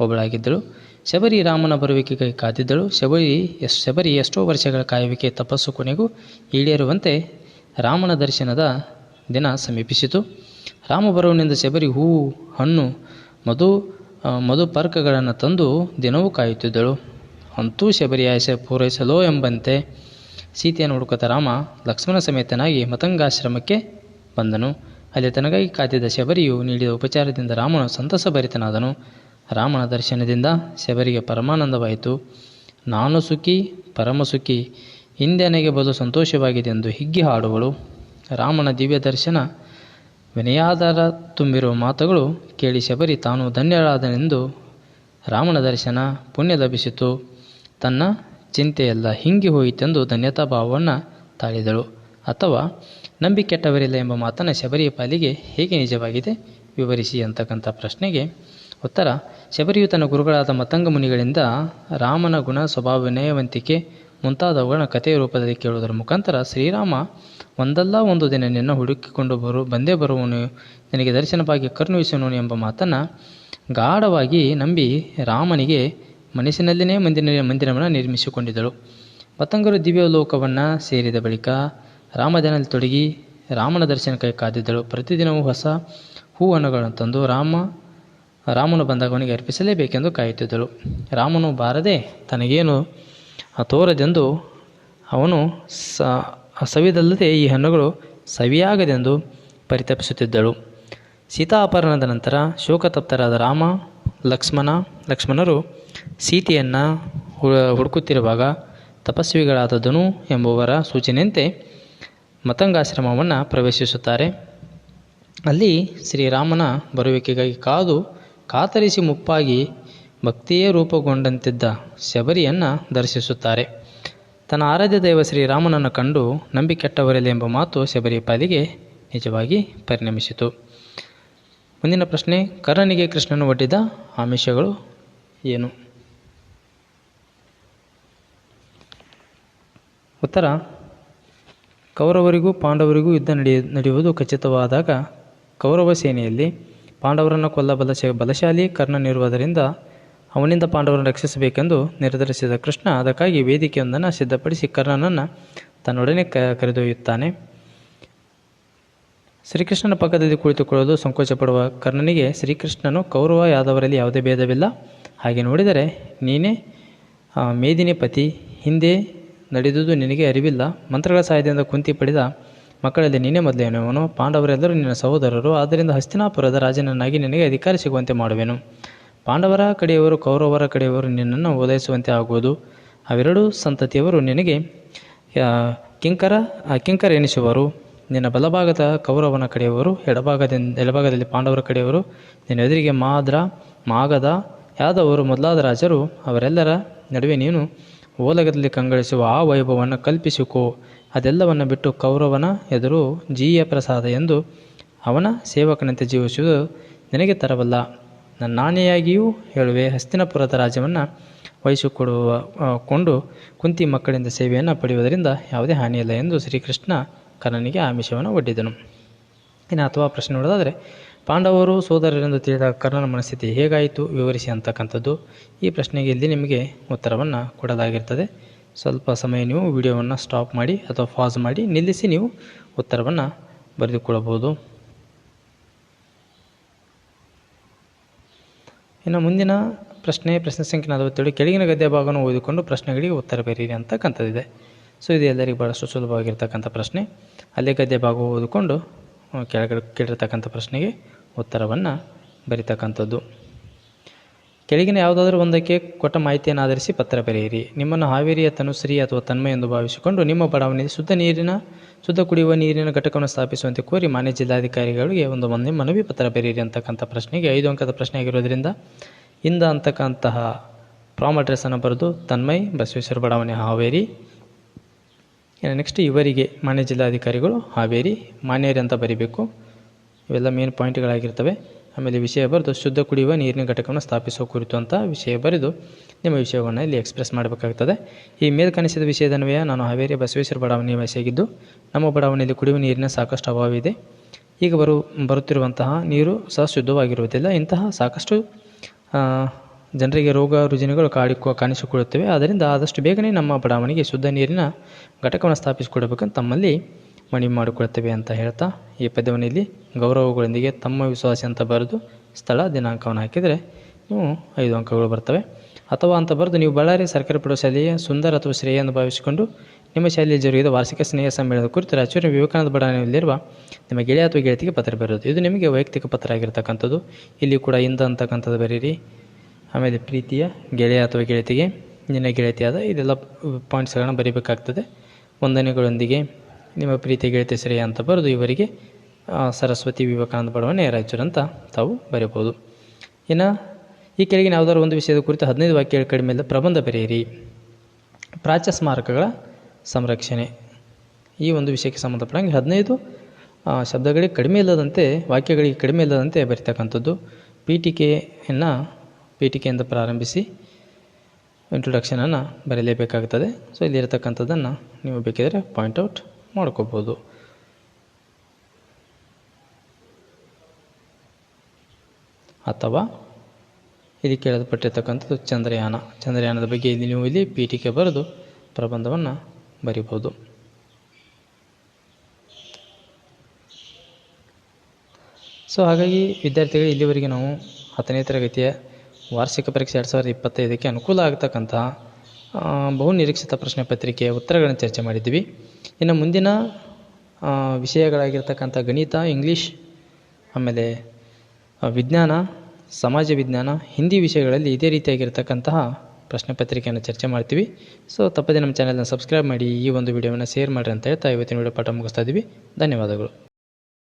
ಒಬ್ಬಳಾಗಿದ್ದಳು. ಶಬರಿ ರಾಮನ ಬರುವಿಕೆಗೆ ಕಾದಿದ್ದಳು. ಶಬರಿ ಎಸ್, ಶಬರಿ ಎಷ್ಟೋ ವರ್ಷಗಳ ಕಾಯುವಿಕೆ ತಪಸ್ಸು ಕೊನೆಗೂ ಈಡೇರುವಂತೆ ರಾಮನ ದರ್ಶನದ ದಿನ ಸಮೀಪಿಸಿತು. ರಾಮ ಬರುವನಿಂದ ಶಬರಿ ಹೂವು ಹಣ್ಣು, ಮಧು ಮಧು ಮಧುಪರ್ಕಗಳನ್ನು ತಂದು ದಿನವೂ ಕಾಯುತ್ತಿದ್ದಳು. ಅಂತೂ ಶಬರಿ ಆಸೆ ಪೂರೈಸಲೋ ಎಂಬಂತೆ ಸೀತೆಯನ್ನು ಹುಡುಕುತ್ತ ರಾಮ ಲಕ್ಷ್ಮಣ ಸಮೇತನಾಗಿ ಮತಂಗಾಶ್ರಮಕ್ಕೆ ಬಂದನು. ಅಲ್ಲಿ ತನಗಾಗಿ ಕಾದಿದ್ದ ಶಬರಿಯು ನೀಡಿದ ಉಪಚಾರದಿಂದ ರಾಮನು ಸಂತಸಭರಿತನಾದನು. ರಾಮನ ದರ್ಶನದಿಂದ ಶಬರಿಗೆ ಪರಮಾನಂದವಾಯಿತು. ನಾನು ಸುಖಿ ಪರಮಸುಖಿ ನನಗೆ ಬಲು ಸಂತೋಷವಾಗಿದೆ ಎಂದು ಹಿಗ್ಗಿ ಹಾಡುವಳು. ರಾಮನ ದಿವ್ಯ ದರ್ಶನ ವಿನಯಾಧಾರ ತುಂಬಿರುವ ಮಾತುಗಳು ಕೇಳಿ ಶಬರಿ ತಾನು ಧನ್ಯಳಾದನೆಂದು ರಾಮನ ದರ್ಶನ ಪುಣ್ಯ ಲಭಿಸಿತು. ತನ್ನ ಚಿಂತೆಯೆಲ್ಲ ಹಿಂಗಿ ಹೋಯಿತೆಂದು ಧನ್ಯತಾ ಭಾವವನ್ನು ತಾಳಿದಳು. ಅಥವಾ ನಂಬಿ ಕೆಟ್ಟವರಿಲ್ಲ ಎಂಬ ಮಾತನ್ನು ಶಬರಿಯ ಪಾಲಿಗೆ ಹೇಗೆ ನಿಜವಾಗಿದೆ? ವಿವರಿಸಿ ಅಂತಕ್ಕಂಥ ಪ್ರಶ್ನೆಗೆ ಉತ್ತರ ಶಬರಿಯು ತನ್ನ ಗುರುಗಳಾದ ಮತಂಗ ಮುನಿಗಳಿಂದ ರಾಮನ ಗುಣ ಸ್ವಭಾವ ವಿನಯವಂತಿಕೆ ಮುಂತಾದವುಗಳನ್ನ ಕಥೆಯ ರೂಪದಲ್ಲಿ ಕೇಳುವುದರ ಮುಖಾಂತರ ಶ್ರೀರಾಮ ಒಂದಲ್ಲ ಒಂದು ದಿನ ನಿನ್ನ ಹುಡುಕಿಕೊಂಡು ಬರು, ಬಂದೇ ಬರುವನು ನಿನಗೆ ದರ್ಶನವಾಗಿ ಕರುಣಿಸುವನು ಎಂಬ ಮಾತನ್ನು ಗಾಢವಾಗಿ ನಂಬಿ ರಾಮನಿಗೆ ಮನಸ್ಸಿನಲ್ಲಿನೇ ಮಂದಿರ, ಮಂದಿರವನ್ನು ನಿರ್ಮಿಸಿಕೊಂಡಿದ್ದಳು. ಪತಂಗರು ದಿವ್ಯ ಲೋಕವನ್ನು ಸೇರಿದ ಬಳಿಕ ರಾಮಜನಲ್ಲಿ ತೊಡಗಿ ರಾಮನ ದರ್ಶನಕ್ಕೆ ಕಾದಿದ್ದಳು. ಪ್ರತಿದಿನವೂ ಹೊಸ ಹೂವನ್ನುಗಳನ್ನು ತಂದು ರಾಮ, ರಾಮನು ಬಂದಾಗ ಅವನಿಗೆ ಅರ್ಪಿಸಲೇಬೇಕೆಂದು ಕಾಯುತ್ತಿದ್ದಳು. ರಾಮನು ಬಾರದೆ ತನಗೇನು ತೋರದೆಂದು ಅವನು ಸ, ಸವಿದಲ್ಲದೆ ಈ ಹಣ್ಣುಗಳು ಸವಿಯಾಗದೆಂದು ಪರಿತಪಿಸುತ್ತಿದ್ದಳು. ಸೀತಾ ಅಪಹರಣದ ನಂತರ ಶೋಕತಪ್ತರಾದ ರಾಮ, ಲಕ್ಷ್ಮಣ, ಲಕ್ಷ್ಮಣರು ಸೀತೆಯನ್ನು ಹುಡುಕುತ್ತಿರುವಾಗ ತಪಸ್ವಿಗಳಾದ ಧನು ಎಂಬುವರ ಸೂಚನೆಯಂತೆ ಮತಂಗಾಶ್ರಮವನ್ನು ಪ್ರವೇಶಿಸುತ್ತಾರೆ. ಅಲ್ಲಿ ಶ್ರೀರಾಮನ ಬರುವಿಕೆಗಾಗಿ ಕಾದು ಕಾತರಿಸಿ ಮುಪ್ಪಾಗಿ ಭಕ್ತಿಯೇ ರೂಪುಗೊಂಡಂತಿದ್ದ ಶಬರಿಯನ್ನು ದರ್ಶಿಸುತ್ತಾರೆ. ತನ್ನ ಆರಾಧ್ಯ ದೈವ ಶ್ರೀರಾಮನನ್ನು ಕಂಡು ನಂಬಿ ಕೆಟ್ಟವರಿಲ್ಲ ಎಂಬ ಮಾತು ಶಬರಿ ಪಾಲಿಗೆ ನಿಜವಾಗಿ ಪರಿಣಮಿಸಿತು. ಮುಂದಿನ ಪ್ರಶ್ನೆ, ಕರ್ಣನಿಗೆ ಕೃಷ್ಣನು ಒಡ್ಡಿದ ಆಮಿಷಗಳು ಏನು? ಉತ್ತರ, ಕೌರವರಿಗೂ ಪಾಂಡವರಿಗೂ ಯುದ್ಧ ನಡೆಯ, ನಡೆಯುವುದು ಖಚಿತವಾದಾಗ, ಕೌರವ ಸೇನೆಯಲ್ಲಿ ಪಾಂಡವರನ್ನು ಕೊಲ್ಲಬಲ ಬಲಶ, ಬಲಶಾಲಿ ಕರ್ಣನಿರುವುದರಿಂದ ಅವನಿಂದ ಪಾಂಡವರನ್ನು ರಕ್ಷಿಸಬೇಕೆಂದು ನಿರ್ಧರಿಸಿದ ಕೃಷ್ಣ ಅದಕ್ಕಾಗಿ ವೇದಿಕೆಯೊಂದನ್ನು ಸಿದ್ಧಪಡಿಸಿ ಕರ್ಣನನ್ನು ತನ್ನೊಡನೆ ಕ, ಕರೆದೊಯ್ಯುತ್ತಾನೆ. ಶ್ರೀಕೃಷ್ಣನ ಪಕ್ಕದಲ್ಲಿ ಕುಳಿತುಕೊಳ್ಳಲು ಸಂಕೋಚ ಪಡುವ ಕರ್ಣನಿಗೆ ಶ್ರೀಕೃಷ್ಣನು ಕೌರವ ಯಾದವರಲ್ಲಿ ಯಾವುದೇ ಭೇದವಿಲ್ಲ. ಹಾಗೆ ನೋಡಿದರೆ, ನೀನೇ ಮೇದಿನಿ ಪತಿ, ಹಿಂದೆ ನಡೆದುದು ನಿನಗೆ ಅರಿವಿಲ್ಲ? ಮಂತ್ರಗಳ ಸಹಾಯದಿಂದ ಕುಂತಿ ಪಡೆದ ಮಕ್ಕಳಲ್ಲಿ ನೀನೇ ಮೊದಲೇನವನು ಪಾಂಡವರೆಲ್ಲರೂ ನಿನ್ನ ಸಹೋದರರು. ಆದ್ದರಿಂದ ಹಸ್ತಿನಾಪುರದ ರಾಜನನ್ನಾಗಿ ನಿನಗೆ ಅಧಿಕಾರ ಸಿಗುವಂತೆ ಮಾಡುವೆನು. ಪಾಂಡವರ ಕಡೆಯವರು ಕೌರವರ ಕಡೆಯವರು ನಿನ್ನನ್ನು ಓದಯಿಸುವಂತೆ ಆಗುವುದು. ಅವೆರಡೂ ಸಂತತಿಯವರು ನಿನಗೆ ಕಿಂಕರ ಕಿಂಕರ ಎನಿಸುವರು. ನಿನ್ನ ಬಲಭಾಗದ ಕೌರವನ ಕಡೆಯವರು, ಎಡಭಾಗದಿಂದ, ಎಡಭಾಗದಲ್ಲಿ ಪಾಂಡವರ ಕಡೆಯವರು, ನಿನ್ನ ಎದುರಿಗೆ ಮಾದ್ರ, ಮಾಗದ, ಯಾದವರು ಮೊದಲಾದ ರಾಜರು, ಅವರೆಲ್ಲರ ನಡುವೆ ನೀನು ಓಲಗದಲ್ಲಿ ಕಂಗೊಳಿಸುವ ಆ ವೈಭವವನ್ನು ಕಲ್ಪಿಸಿಕೋ. ಅದೆಲ್ಲವನ್ನು ಬಿಟ್ಟು ಕೌರವನ ಎದುರು ಜೀಯ ಪ್ರಸಾದ ಎಂದು ಅವನ ಸೇವಕನಂತೆ ಜೀವಿಸುವುದು ನಿನಗೆ ತರವಲ್ಲ. ನನ್ನ ನಾನೆಯಾಗಿಯೂ ಹೇಳುವೆ, ಹಸ್ತಿನಪುರದ ರಾಜ್ಯವನ್ನು ವಹಿಸಿಕೊಡುವ ಕೊಂಡು ಕುಂತಿ ಮಕ್ಕಳಿಂದ ಸೇವೆಯನ್ನು ಪಡೆಯುವುದರಿಂದ ಯಾವುದೇ ಹಾನಿಯಿಲ್ಲ ಎಂದು ಶ್ರೀಕೃಷ್ಣ ಕರ್ಣನಿಗೆ ಆಮಿಷವನ್ನು ಒಡ್ಡಿದನು. ಇನ್ನು ಅಥವಾ ಪ್ರಶ್ನೆ ನೋಡೋದಾದರೆ ಪಾಂಡವರು ಸೋದರರೆಂದು ತಿಳಿದ ಕರ್ಣನ ಮನಸ್ಥಿತಿ ಹೇಗಾಯಿತು ವಿವರಿಸಿ ಅಂತಕ್ಕಂಥದ್ದು ಈ ಪ್ರಶ್ನೆಗೆ ಇಲ್ಲಿ ನಿಮಗೆ ಉತ್ತರವನ್ನು ಕೊಡಲಾಗಿರ್ತದೆ. ಸ್ವಲ್ಪ ಸಮಯ ನೀವು ವಿಡಿಯೋವನ್ನು ಸ್ಟಾಪ್ ಮಾಡಿ ಅಥವಾ ಪಾಸ್ ಮಾಡಿ ನಿಲ್ಲಿಸಿ ನೀವು ಉತ್ತರವನ್ನು ಬರೆದುಕೊಳ್ಳಬಹುದು. ಇನ್ನು ಮುಂದಿನ ಪ್ರಶ್ನೆ ಪ್ರಶ್ನೆ ಸಂಖ್ಯೆ ನಲವತ್ತೇಳು ಕೆಳಗಿನ ಗದ್ಯ ಭಾಗವನ್ನು ಓದಿಕೊಂಡು ಪ್ರಶ್ನೆಗಳಿಗೆ ಉತ್ತರ ಬರೀರಿ ಅಂತಕ್ಕಂಥದ್ದಿದೆ. ಸೊ, ಇದು ಎಲ್ಲರಿಗೂ ಭಾಳಷ್ಟು ಸುಲಭವಾಗಿರ್ತಕ್ಕಂಥ ಪ್ರಶ್ನೆ. ಅಲ್ಲೇ ಗದ್ಯ ಭಾಗ ಓದಿಕೊಂಡು ಕೆಳಗಡೆ ಕೇಳಿರ್ತಕ್ಕಂಥ ಪ್ರಶ್ನೆಗೆ ಉತ್ತರವನ್ನು ಬರಿತಕ್ಕಂಥದ್ದು. ಕೆಳಗಿನ ಯಾವುದಾದ್ರೂ ಒಂದಕ್ಕೆ ಕೊಟ್ಟ ಮಾಹಿತಿಯನ್ನು ಆಧರಿಸಿ ಪತ್ರ ಬರೆಯಿರಿ. ನಿಮ್ಮನ್ನು ಹಾವೇರಿಯ ತನುಶ್ರೀ ಅಥವಾ ತನ್ಮಯ ಎಂದು ಭಾವಿಸಿಕೊಂಡು ನಿಮ್ಮ ಬಡಾವಣೆಯಲ್ಲಿ ಶುದ್ಧ ನೀರಿನ, ಶುದ್ಧ ಕುಡಿಯುವ ನೀರಿನ ಘಟಕವನ್ನು ಸ್ಥಾಪಿಸುವಂತೆ ಕೋರಿ ಮಾನ್ಯ ಜಿಲ್ಲಾಧಿಕಾರಿಗಳಿಗೆ ಒಂದು ಮಂದಿ ಮನವಿ ಪತ್ರ ಬರೆಯಿರಿ ಅಂತಕ್ಕಂಥ ಪ್ರಶ್ನೆಗೆ ಐದು ಅಂಕದ ಪ್ರಶ್ನೆ ಆಗಿರೋದ್ರಿಂದ ಇಂದ ಅಂತಕ್ಕಂತಹ ಪ್ರಾಮ್ ಅಡ್ರೆಸ್ಸನ್ನು ಬರೆದು ತನ್ಮಯ್ ಬಸವೇಶ್ವರ ಬಡಾವಣೆ ಹಾವೇರಿ ಇನ್ನು ನೆಕ್ಸ್ಟ್ ಇವರಿಗೆ ಮಾನ್ಯ ಜಿಲ್ಲಾಧಿಕಾರಿಗಳು ಹಾವೇರಿ, ಮಾನ್ಯರಿ ಅಂತ ಬರೀಬೇಕು. ಇವೆಲ್ಲ ಮೇನ್ ಪಾಯಿಂಟ್ಗಳಾಗಿರ್ತವೆ ಆಮೇಲೆ ವಿಷಯ ಬರೆದು ಶುದ್ಧ ಕುಡಿಯುವ ನೀರಿನ ಘಟಕವನ್ನು ಸ್ಥಾಪಿಸುವ ಕುರಿತು ಅಂತ ವಿಷಯ ಬರೆದು ನಿಮ್ಮ ವಿಷಯವನ್ನು ಇಲ್ಲಿ ಎಕ್ಸ್ಪ್ರೆಸ್ ಮಾಡಬೇಕಾಗ್ತದೆ. ಈ ಮೇಲ್ಕನಿಸಿದ ವಿಷಯದನ್ವಯ ನಾನು ಹಾವೇರಿ ಬಸವೇಶ್ವರ ಬಡಾವಣೆ ನಿವಾಸಿಯಾಗಿದ್ದು, ನಮ್ಮ ಬಡಾವಣೆಯಲ್ಲಿ ಕುಡಿಯುವ ನೀರಿನ ಸಾಕಷ್ಟು ಅಭಾವವಿದೆ ಈಗ ಬರು, ಬರುತ್ತಿರುವಂತಹ ನೀರು ಸಹ ಶುದ್ಧವಾಗಿರುವುದಿಲ್ಲ. ಇಂತಹ ಸಾಕಷ್ಟು ಜನರಿಗೆ ರೋಗ ರುಜಿನಗಳು ಕಾಡಿ ಕಾಣಿಸಿಕೊಳ್ಳುತ್ತವೆ. ಆದ್ದರಿಂದ ಆದಷ್ಟು ಬೇಗನೆ ನಮ್ಮ ಬಡಾವಣೆಗೆ ಶುದ್ಧ ನೀರಿನ ಘಟಕವನ್ನು ಸ್ಥಾಪಿಸಿಕೊಡಬೇಕಂತ ತಮ್ಮಲ್ಲಿ ಮನವಿ ಮಾಡಿಕೊಳ್ತೇವೆ ಅಂತ ಹೇಳ್ತಾ ಈ ಪದ್ಯವನ್ನು ಇಲ್ಲಿ ಗೌರವಗಳೊಂದಿಗೆ ತಮ್ಮ ವಿಶ್ವಾಸ ಅಂತ ಬರೆದು ಸ್ಥಳ ದಿನಾಂಕವನ್ನು ಹಾಕಿದರೆ ನೀವು ಐದು ಅಂಕಗಳು ಬರ್ತವೆ. ಅಥವಾ ಅಂತ ಬರೆದು ನೀವು ಬಳ್ಳಾರಿ ಸರ್ಕಾರಿ ಪ್ರೌಢಶಾಲೆಯ ಸುಂದರ ಅಥವಾ ಶ್ರೇಯ ಎಂದು ಭಾವಿಸಿಕೊಂಡು ನಿಮ್ಮ ಶಾಲೆಯಲ್ಲಿ ಜರುಗಿದ ವಾರ್ಷಿಕ ಸ್ನೇಹ ಸಮ್ಮೇಳನದ ಕುರಿತು ರಾಯಚೂರಿನ ವಿವೇಕಾನಂದ ಬಡಾವಣೆಯಲ್ಲಿರುವ ನಿಮ್ಮ ಗೆಳೆಯ ಅಥವಾ ಗೆಳತಿಗೆ ಪತ್ರ ಬರೆಯೋದು ಇದು ನಿಮಗೆ ವೈಯಕ್ತಿಕ ಪತ್ರ ಆಗಿರ್ತಕ್ಕಂಥದ್ದು. ಇಲ್ಲಿ ಕೂಡ ಇಂದ ಅಂತಕ್ಕಂಥದ್ದು ಬರೀರಿ ಆಮೇಲೆ ಪ್ರೀತಿಯ ಗೆಳೆಯ ಅಥವಾ ಗೆಳತಿಗೆ, ನಿನ್ನ ಗೆಳತಿಯಾದ ಇದೆಲ್ಲ ಪಾಯಿಂಟ್ಸ್ಗಳನ್ನು ಬರೀಬೇಕಾಗ್ತದೆ. ವಂದನೆಗಳೊಂದಿಗೆ ನಿಮ್ಮ ಪ್ರೀತಿಯ ಗೆಳತಿ ಸರಿಯ ಅಂತ ಬರೆದು ಇವರಿಗೆ ಸರಸ್ವತಿ ವಿವೇಕಾನಂದ ಬಡವಣೆ ರಾಯಚೂರು ಅಂತ ತಾವು ಬರೆಯಬಹುದು ಇನ್ನು ಈ ಕೆಳಗಿನ ಯಾವುದಾದ್ರು ಒಂದು ವಿಷಯದ ಕುರಿತು ಹದಿನೈದು ವಾಕ್ಯಗಳ ಕಡಿಮೆ ಇಲ್ಲ ಪ್ರಬಂಧ ಬರೆಯಿರಿ. ಪ್ರಾಚ್ಯ ಸ್ಮಾರಕಗಳ ಸಂರಕ್ಷಣೆ. ಈ ಒಂದು ವಿಷಯಕ್ಕೆ ಸಂಬಂಧಪಟ್ಟಂಗೆ ಹದಿನೈದು ಶಬ್ದಗಳಿಗೆ ಕಡಿಮೆ ಇಲ್ಲದಂತೆ, ವಾಕ್ಯಗಳಿಗೆ ಕಡಿಮೆ ಇಲ್ಲದಂತೆ ಬರಿತಕ್ಕಂಥದ್ದು. ಪೀಠಿಕೆಯನ್ನು ಪೀಠಿಕೆಯಿಂದ ಪ್ರಾರಂಭಿಸಿ ಇಂಟ್ರೊಡಕ್ಷನನ್ನು ಬರೀಲೇಬೇಕಾಗ್ತದೆ ಸೊ ಇಲ್ಲಿರತಕ್ಕಂಥದ್ದನ್ನು ನೀವು ಬೇಕಿದ್ರೆ ಪಾಯಿಂಟ್ ಔಟ್ ಮಾಡ್ಕೋಬೋದು. ಅಥವಾ ಇಲ್ಲಿ ಕೇಳಲ್ಪಟ್ಟಿರ್ತಕ್ಕಂಥದ್ದು ಚಂದ್ರಯಾನ. ಚಂದ್ರಯಾನದ ಬಗ್ಗೆ ಇಲ್ಲಿ ನೀವು ಇಲ್ಲಿ ಪೀಠಿಕೆ ಬರೆದು ಪ್ರಬಂಧವನ್ನು ಬರಿಬೋದು. ಸೊ ಹಾಗಾಗಿ ವಿದ್ಯಾರ್ಥಿಗಳು, ಇಲ್ಲಿವರೆಗೆ ನಾವು ಹತ್ತನೇ ತರಗತಿಯ ವಾರ್ಷಿಕ ಪರೀಕ್ಷೆ ಎರಡು ಸಾವಿರದ ಇಪ್ಪತ್ತೈದಕ್ಕೆ ಅನುಕೂಲ ಆಗ್ತಕ್ಕಂತಹ ಆ, ಬಹು ನಿರೀಕ್ಷಿತ ಪ್ರಶ್ನೆ ಪತ್ರಿಕೆಯ ಉತ್ತರಗಳನ್ನು ಚರ್ಚೆ ಮಾಡಿದ್ದೀವಿ ಇನ್ನು ಮುಂದಿನ ವಿಷಯಗಳಾಗಿರ್ತಕ್ಕಂಥ ಗಣಿತ ಇಂಗ್ಲೀಷ್ ಆಮೇಲೆ ವಿಜ್ಞಾನ ಸಮಾಜ ವಿಜ್ಞಾನ ಹಿಂದಿ ವಿಷಯಗಳಲ್ಲಿ ಇದೇ ರೀತಿಯಾಗಿರ್ತಕ್ಕಂತಹ ಪ್ರಶ್ನೆ ಪತ್ರಿಕೆಯನ್ನು ಚರ್ಚೆ ಮಾಡ್ತೀವಿ. ಸೊ ತಪ್ಪದೆ ನಮ್ಮ ಚಾನಲ್ನ ಸಬ್ಸ್ಕ್ರೈಬ್ ಮಾಡಿ ಈ ಒಂದು ವಿಡಿಯೋವನ್ನು ಶೇರ್ ಮಾಡಿರಿ ಅಂತ ಹೇಳ್ತಾ ಇವತ್ತಿನ ವಿಡಿಯೋ ಪಾಠ ಮುಗಿಸ್ತಾ ಇದ್ದೀವಿ ಧನ್ಯವಾದಗಳು.